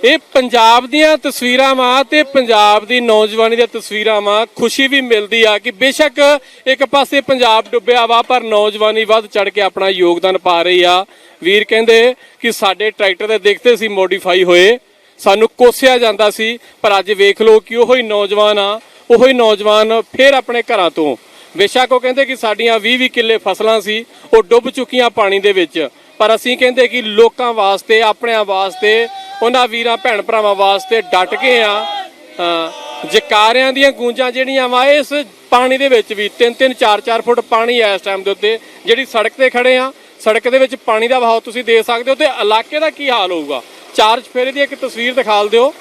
ਇਹ ਪੰਜਾਬ ਦੀਆਂ ਤਸਵੀਰਾਂ ਵਾ ਤੇ ਪੰਜਾਬ ਦੀ ਨੌਜਵਾਨੀ ਦੀਆਂ ਤਸਵੀਰਾਂ ਵਾ। ਖੁਸ਼ੀ ਵੀ ਮਿਲਦੀ ਆ ਕਿ ਬੇਸ਼ੱਕ ਇੱਕ ਪਾਸੇ ਪੰਜਾਬ ਡੁੱਬਿਆ ਵਾ, ਪਰ ਨੌਜਵਾਨੀ ਵੱਧ ਚੜ ਕੇ ਆਪਣਾ ਯੋਗਦਾਨ ਪਾ ਰਹੀ ਆ। ਵੀਰ ਕਹਿੰਦੇ ਕਿ ਸਾਡੇ ਟਰੈਕਟਰ ਦੇ ਦੇਖਦੇ ਸੀ ਮੋਡੀਫਾਈ ਹੋਏ, ਸਾਨੂੰ ਕੋਸਿਆ ਜਾਂਦਾ ਸੀ, ਪਰ ਅੱਜ ਵੇਖ ਲਓ ਕਿ ਉਹੀ ਨੌਜਵਾਨ ਆ, ਉਹੀ ਨੌਜਵਾਨ ਫੇਰ ਆਪਣੇ ਘਰਾਂ ਤੋਂ। ਬੇਸ਼ੱਕ ਉਹ ਕਹਿੰਦੇ ਕਿ ਸਾਡੀਆਂ 20-20 ਕਿੱਲੇ ਫਸਲਾਂ ਸੀ, ਉਹ ਡੁੱਬ ਚੁੱਕੀਆਂ ਪਾਣੀ ਦੇ ਵਿੱਚ। ਪਰ ਅਸੀਂ ਕਹਿੰਦੇ ਕਿ ਲੋਕਾਂ ਵਾਸਤੇ, ਆਪਣਿਆਂ ਵਾਸਤੇ ਉਹਨਾਂ ਵੀਰਾਂ ਭੈਣ ਭਰਾਵਾਂ ਵਾਸਤੇ ਡਟ ਕੇ ਆ। ਹਾਂ, ਜਕਾਰਿਆਂ ਦੀਆਂ ਗੂੰਜਾਂ ਜਿਹੜੀਆਂ ਵਾ ਇਸ ਪਾਣੀ ਦੇ ਵਿੱਚ ਵੀ 3-3 4-4 ਫੁੱਟ ਪਾਣੀ ਹੈ ਇਸ ਟਾਈਮ ਦੇ ਉੱਤੇ ਜਿਹੜੀ ਸੜਕ ਤੇ ਖੜੇ ਆ। ਸੜਕ ਦੇ ਵਿੱਚ ਪਾਣੀ ਦਾ ਵਹਾਅ ਤੁਸੀਂ ਦੇਖ ਸਕਦੇ ਹੋ ਤੇ ਇਲਾਕੇ ਦਾ ਕੀ ਹਾਲ ਹੋਊਗਾ। ਚਾਰ ਚਫੇਰੇ ਦੀ ਇੱਕ ਤਸਵੀਰ ਦਿਖਾਲ ਦਿਓ।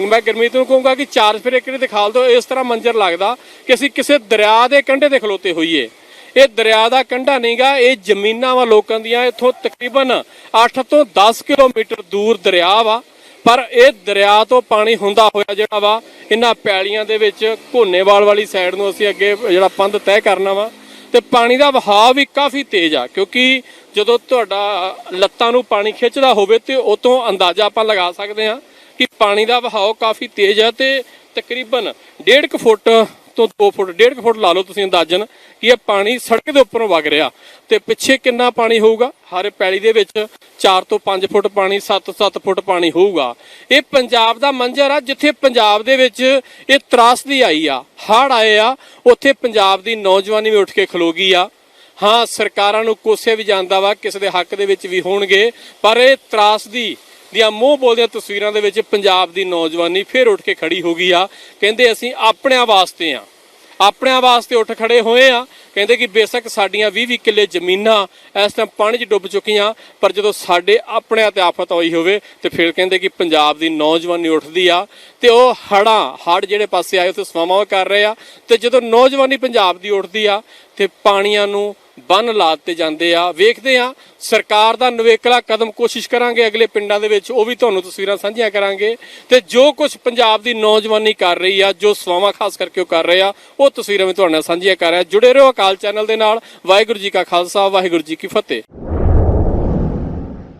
ਮੈਂ ਗੁਰਮੀਤ ਨੂੰ ਕਹੂੰਗਾ ਕਿ ਚਾਰ ਚਫੇਰੇ ਕਿਹੜੇ ਵਾਰੀ ਦਿਖਾਲ ਦਿਓ। ਇਸ ਤਰ੍ਹਾਂ ਮੰਜ਼ਰ ਲੱਗਦਾ ਕਿ ਅਸੀਂ ਕਿਸੇ ਦਰਿਆ ਦੇ ਕੰਢੇ ਤੇ ਖਲੋਤੇ ਹੋਈਏ। ਇਹ ਦਰਿਆ ਦਾ ਕੰਢਾ ਨਹੀਂਗਾ ਇਹ ਜ਼ਮੀਨਾਂ ਵਾ ਲੋਕਾਂ ਦੀਆਂ, ਇੱਥੋਂ ਤਕਰੀਬਨ 8 ਤੋਂ 10 ਕਿਲੋਮੀਟਰ ਦੂਰ ਦਰਿਆ ਵਾ, ਪਰ ਇਹ ਦਰਿਆ ਤੋਂ ਪਾਣੀ ਹੁੰਦਾ ਹੋਇਆ ਜਿਹੜਾ ਵਾ, ਇਹਨਾਂ ਪੈਲੀਆਂ ਦੇ ਵਿੱਚ ਘੋਨੇਵਾਲ ਵਾਲੀ ਸਾਈਡ ਨੂੰ ਅਸੀਂ ਅੱਗੇ ਜਿਹੜਾ ਪੰਧ ਤੈਅ ਕਰਨਾ ਵਾ, ਤੇ ਪਾਣੀ ਦਾ ਵਹਾਅ ਵੀ ਕਾਫੀ ਤੇਜ਼ ਆ, ਕਿਉਂਕਿ ਜਦੋਂ ਤੁਹਾਡਾ ਲੱਤਾਂ ਨੂੰ ਪਾਣੀ ਖਿੱਚਦਾ ਹੋਵੇ ਤੇ ਉਹ ਤੋਂ ਅੰਦਾਜ਼ਾ ਆਪਾਂ ਲਗਾ ਸਕਦੇ ਹਾਂ ਕਿ ਪਾਣੀ ਦਾ ਵਹਾਅ ਕਾਫੀ ਤੇਜ਼ ਆ ਤੇ ਤਕਰੀਬਨ 1.5 ਫੁੱਟ ਤੋਂ 2 ਫੁੱਟ 1.5 ਫੁੱਟ ਲਾ ਲਓ ਤੁਸੀਂ ਅੰਦਾਜ਼ਨ ਕਿ ਇਹ ਪਾਣੀ ਸੜਕ ਦੇ ਉੱਪਰੋਂ ਵਗ ਰਿਹਾ। ਤੇ ਪਿੱਛੇ ਕਿੰਨਾ ਪਾਣੀ ਹੋਊਗਾ? ਹਰ ਪੈਲੀ ਦੇ ਵਿੱਚ 4 ਤੋਂ 5 ਫੁੱਟ ਪਾਣੀ 7-7 ਫੁੱਟ ਪਾਣੀ ਹੋਊਗਾ। ਇਹ ਪੰਜਾਬ ਦਾ ਮੰਜ਼ਰ ਆ, ਜਿੱਥੇ ਪੰਜਾਬ ਦੇ ਵਿੱਚ ਇਹ ਤਰਾਸਦੀ ਆਈ ਆ। ਹੜ ਆਏ ਆ, ਉੱਥੇ ਪੰਜਾਬ ਦੀ ਨੌਜਵਾਨੀ ਵੀ ਉੱਠ ਕੇ ਖਲੋ ਗਈ ਆ। ਹਾਂ, ਸਰਕਾਰਾਂ ਨੂੰ ਕੋਸੇ ਵੀ ਜਾਂਦਾ ਵਾ, ਕਿਸੇ ਦੇ ਹੱਕ ਦੇ ਵਿੱਚ ਵੀ ਹੋਣਗੇ, ਪਰ ਇਹ ਤਰਾਸਦੀ ਦੀਆਂ ਮੂੰਹ ਬੋਲਦੀਆਂ ਤਸਵੀਰਾਂ ਦੇ ਵਿੱਚ ਪੰਜਾਬ ਦੀ ਨੌਜਵਾਨੀ ਫੇਰ ਉੱਠ ਕੇ ਖੜੀ ਹੋ ਗਈ ਆ। ਕਹਿੰਦੇ ਅਸੀਂ ਆਪਣਿਆਂ ਵਾਸਤੇ ਆ। ਆਪਣਿਆਂ ਵਾਸਤੇ ਉੱਠ ਖੜੇ ਹੋਏ ਆ। ਕਹਿੰਦੇ ਕਿ ਬੇਸ਼ੱਕ ਸਾਡੀਆਂ 20-20 ਕਿੱਲੇ ਜ਼ਮੀਨਾਂ ਇਸ ਟਾਈਮ ਪਾਣੀ 'ਚ ਡੁੱਬ ਚੁੱਕੀਆਂ, ਪਰ ਜਦੋਂ ਸਾਡੇ ਆਪਣਿਆਂ ਤੇ ਆਫਤ ਆਈ ਹੋਵੇ ਤੇ ਫਿਰ ਕਹਿੰਦੇ ਕਿ ਪੰਜਾਬ ਦੀ ਨੌਜਵਾਨੀ ਉੱਠਦੀ ਆ ਤੇ ਉਹ ਹੜਾਂ ਹੜ ਜਿਹੜੇ ਪਾਸੇ ਆਏ ਉੱਥੇ ਸਮਾਵਾਂ ਕਰ ਰਹੇ ਆ ਤੇ ਜਦੋਂ ਨੌਜਵਾਨੀ ਪੰਜਾਬ ਦੀ ਉੱਠਦੀ ਆ ਤੇ ਪਾਣੀਆਂ ਨੂੰ ਬੰਨ ਲਾ ਲਾਤੇ ਜਾਂਦੇ ਆ। ਵੇਖਦੇ ਆ, ਸਰਕਾਰ ਦਾ ਨਵੇਕਲਾ ਕਦਮ ਕੋਸ਼ਿਸ਼ ਕਰਾਂਗੇ ਅਗਲੇ ਪਿੰਡਾਂ ਦੇ ਵਿੱਚ, ਉਹ ਵੀ ਤੁਹਾਨੂੰ ਤਸਵੀਰਾਂ ਸਾਂਝੀਆਂ ਕਰਾਂਗੇ। ਤੇ ਜੋ ਕੁਝ ਪੰਜਾਬ ਦੀ ਨੌਜਵਾਨੀ ਕਰ ਰਹੀ ਆ, ਜੋ ਸਵਾਵਾਂ ਖਾਸ ਕਰਕੇ ਉਹ ਕਰ ਰਹੇ ਆ, ਉਹ ਤਸਵੀਰਾਂ ਵੀ ਤੁਹਾਡੇ ਨਾਲ ਸਾਂਝੀਆਂ ਕਰ ਰਿਹਾ। ਜੁੜੇ ਰਹੋ ਅਕਾਲ ਚੈਨਲ ਦੇ ਨਾਲ। ਵਾਹਿਗੁਰੂ ਜੀ ਕਾ ਖਾਲਸਾ, ਵਾਹਿਗੁਰੂ ਜੀ ਕੀ ਫਤਿਹ।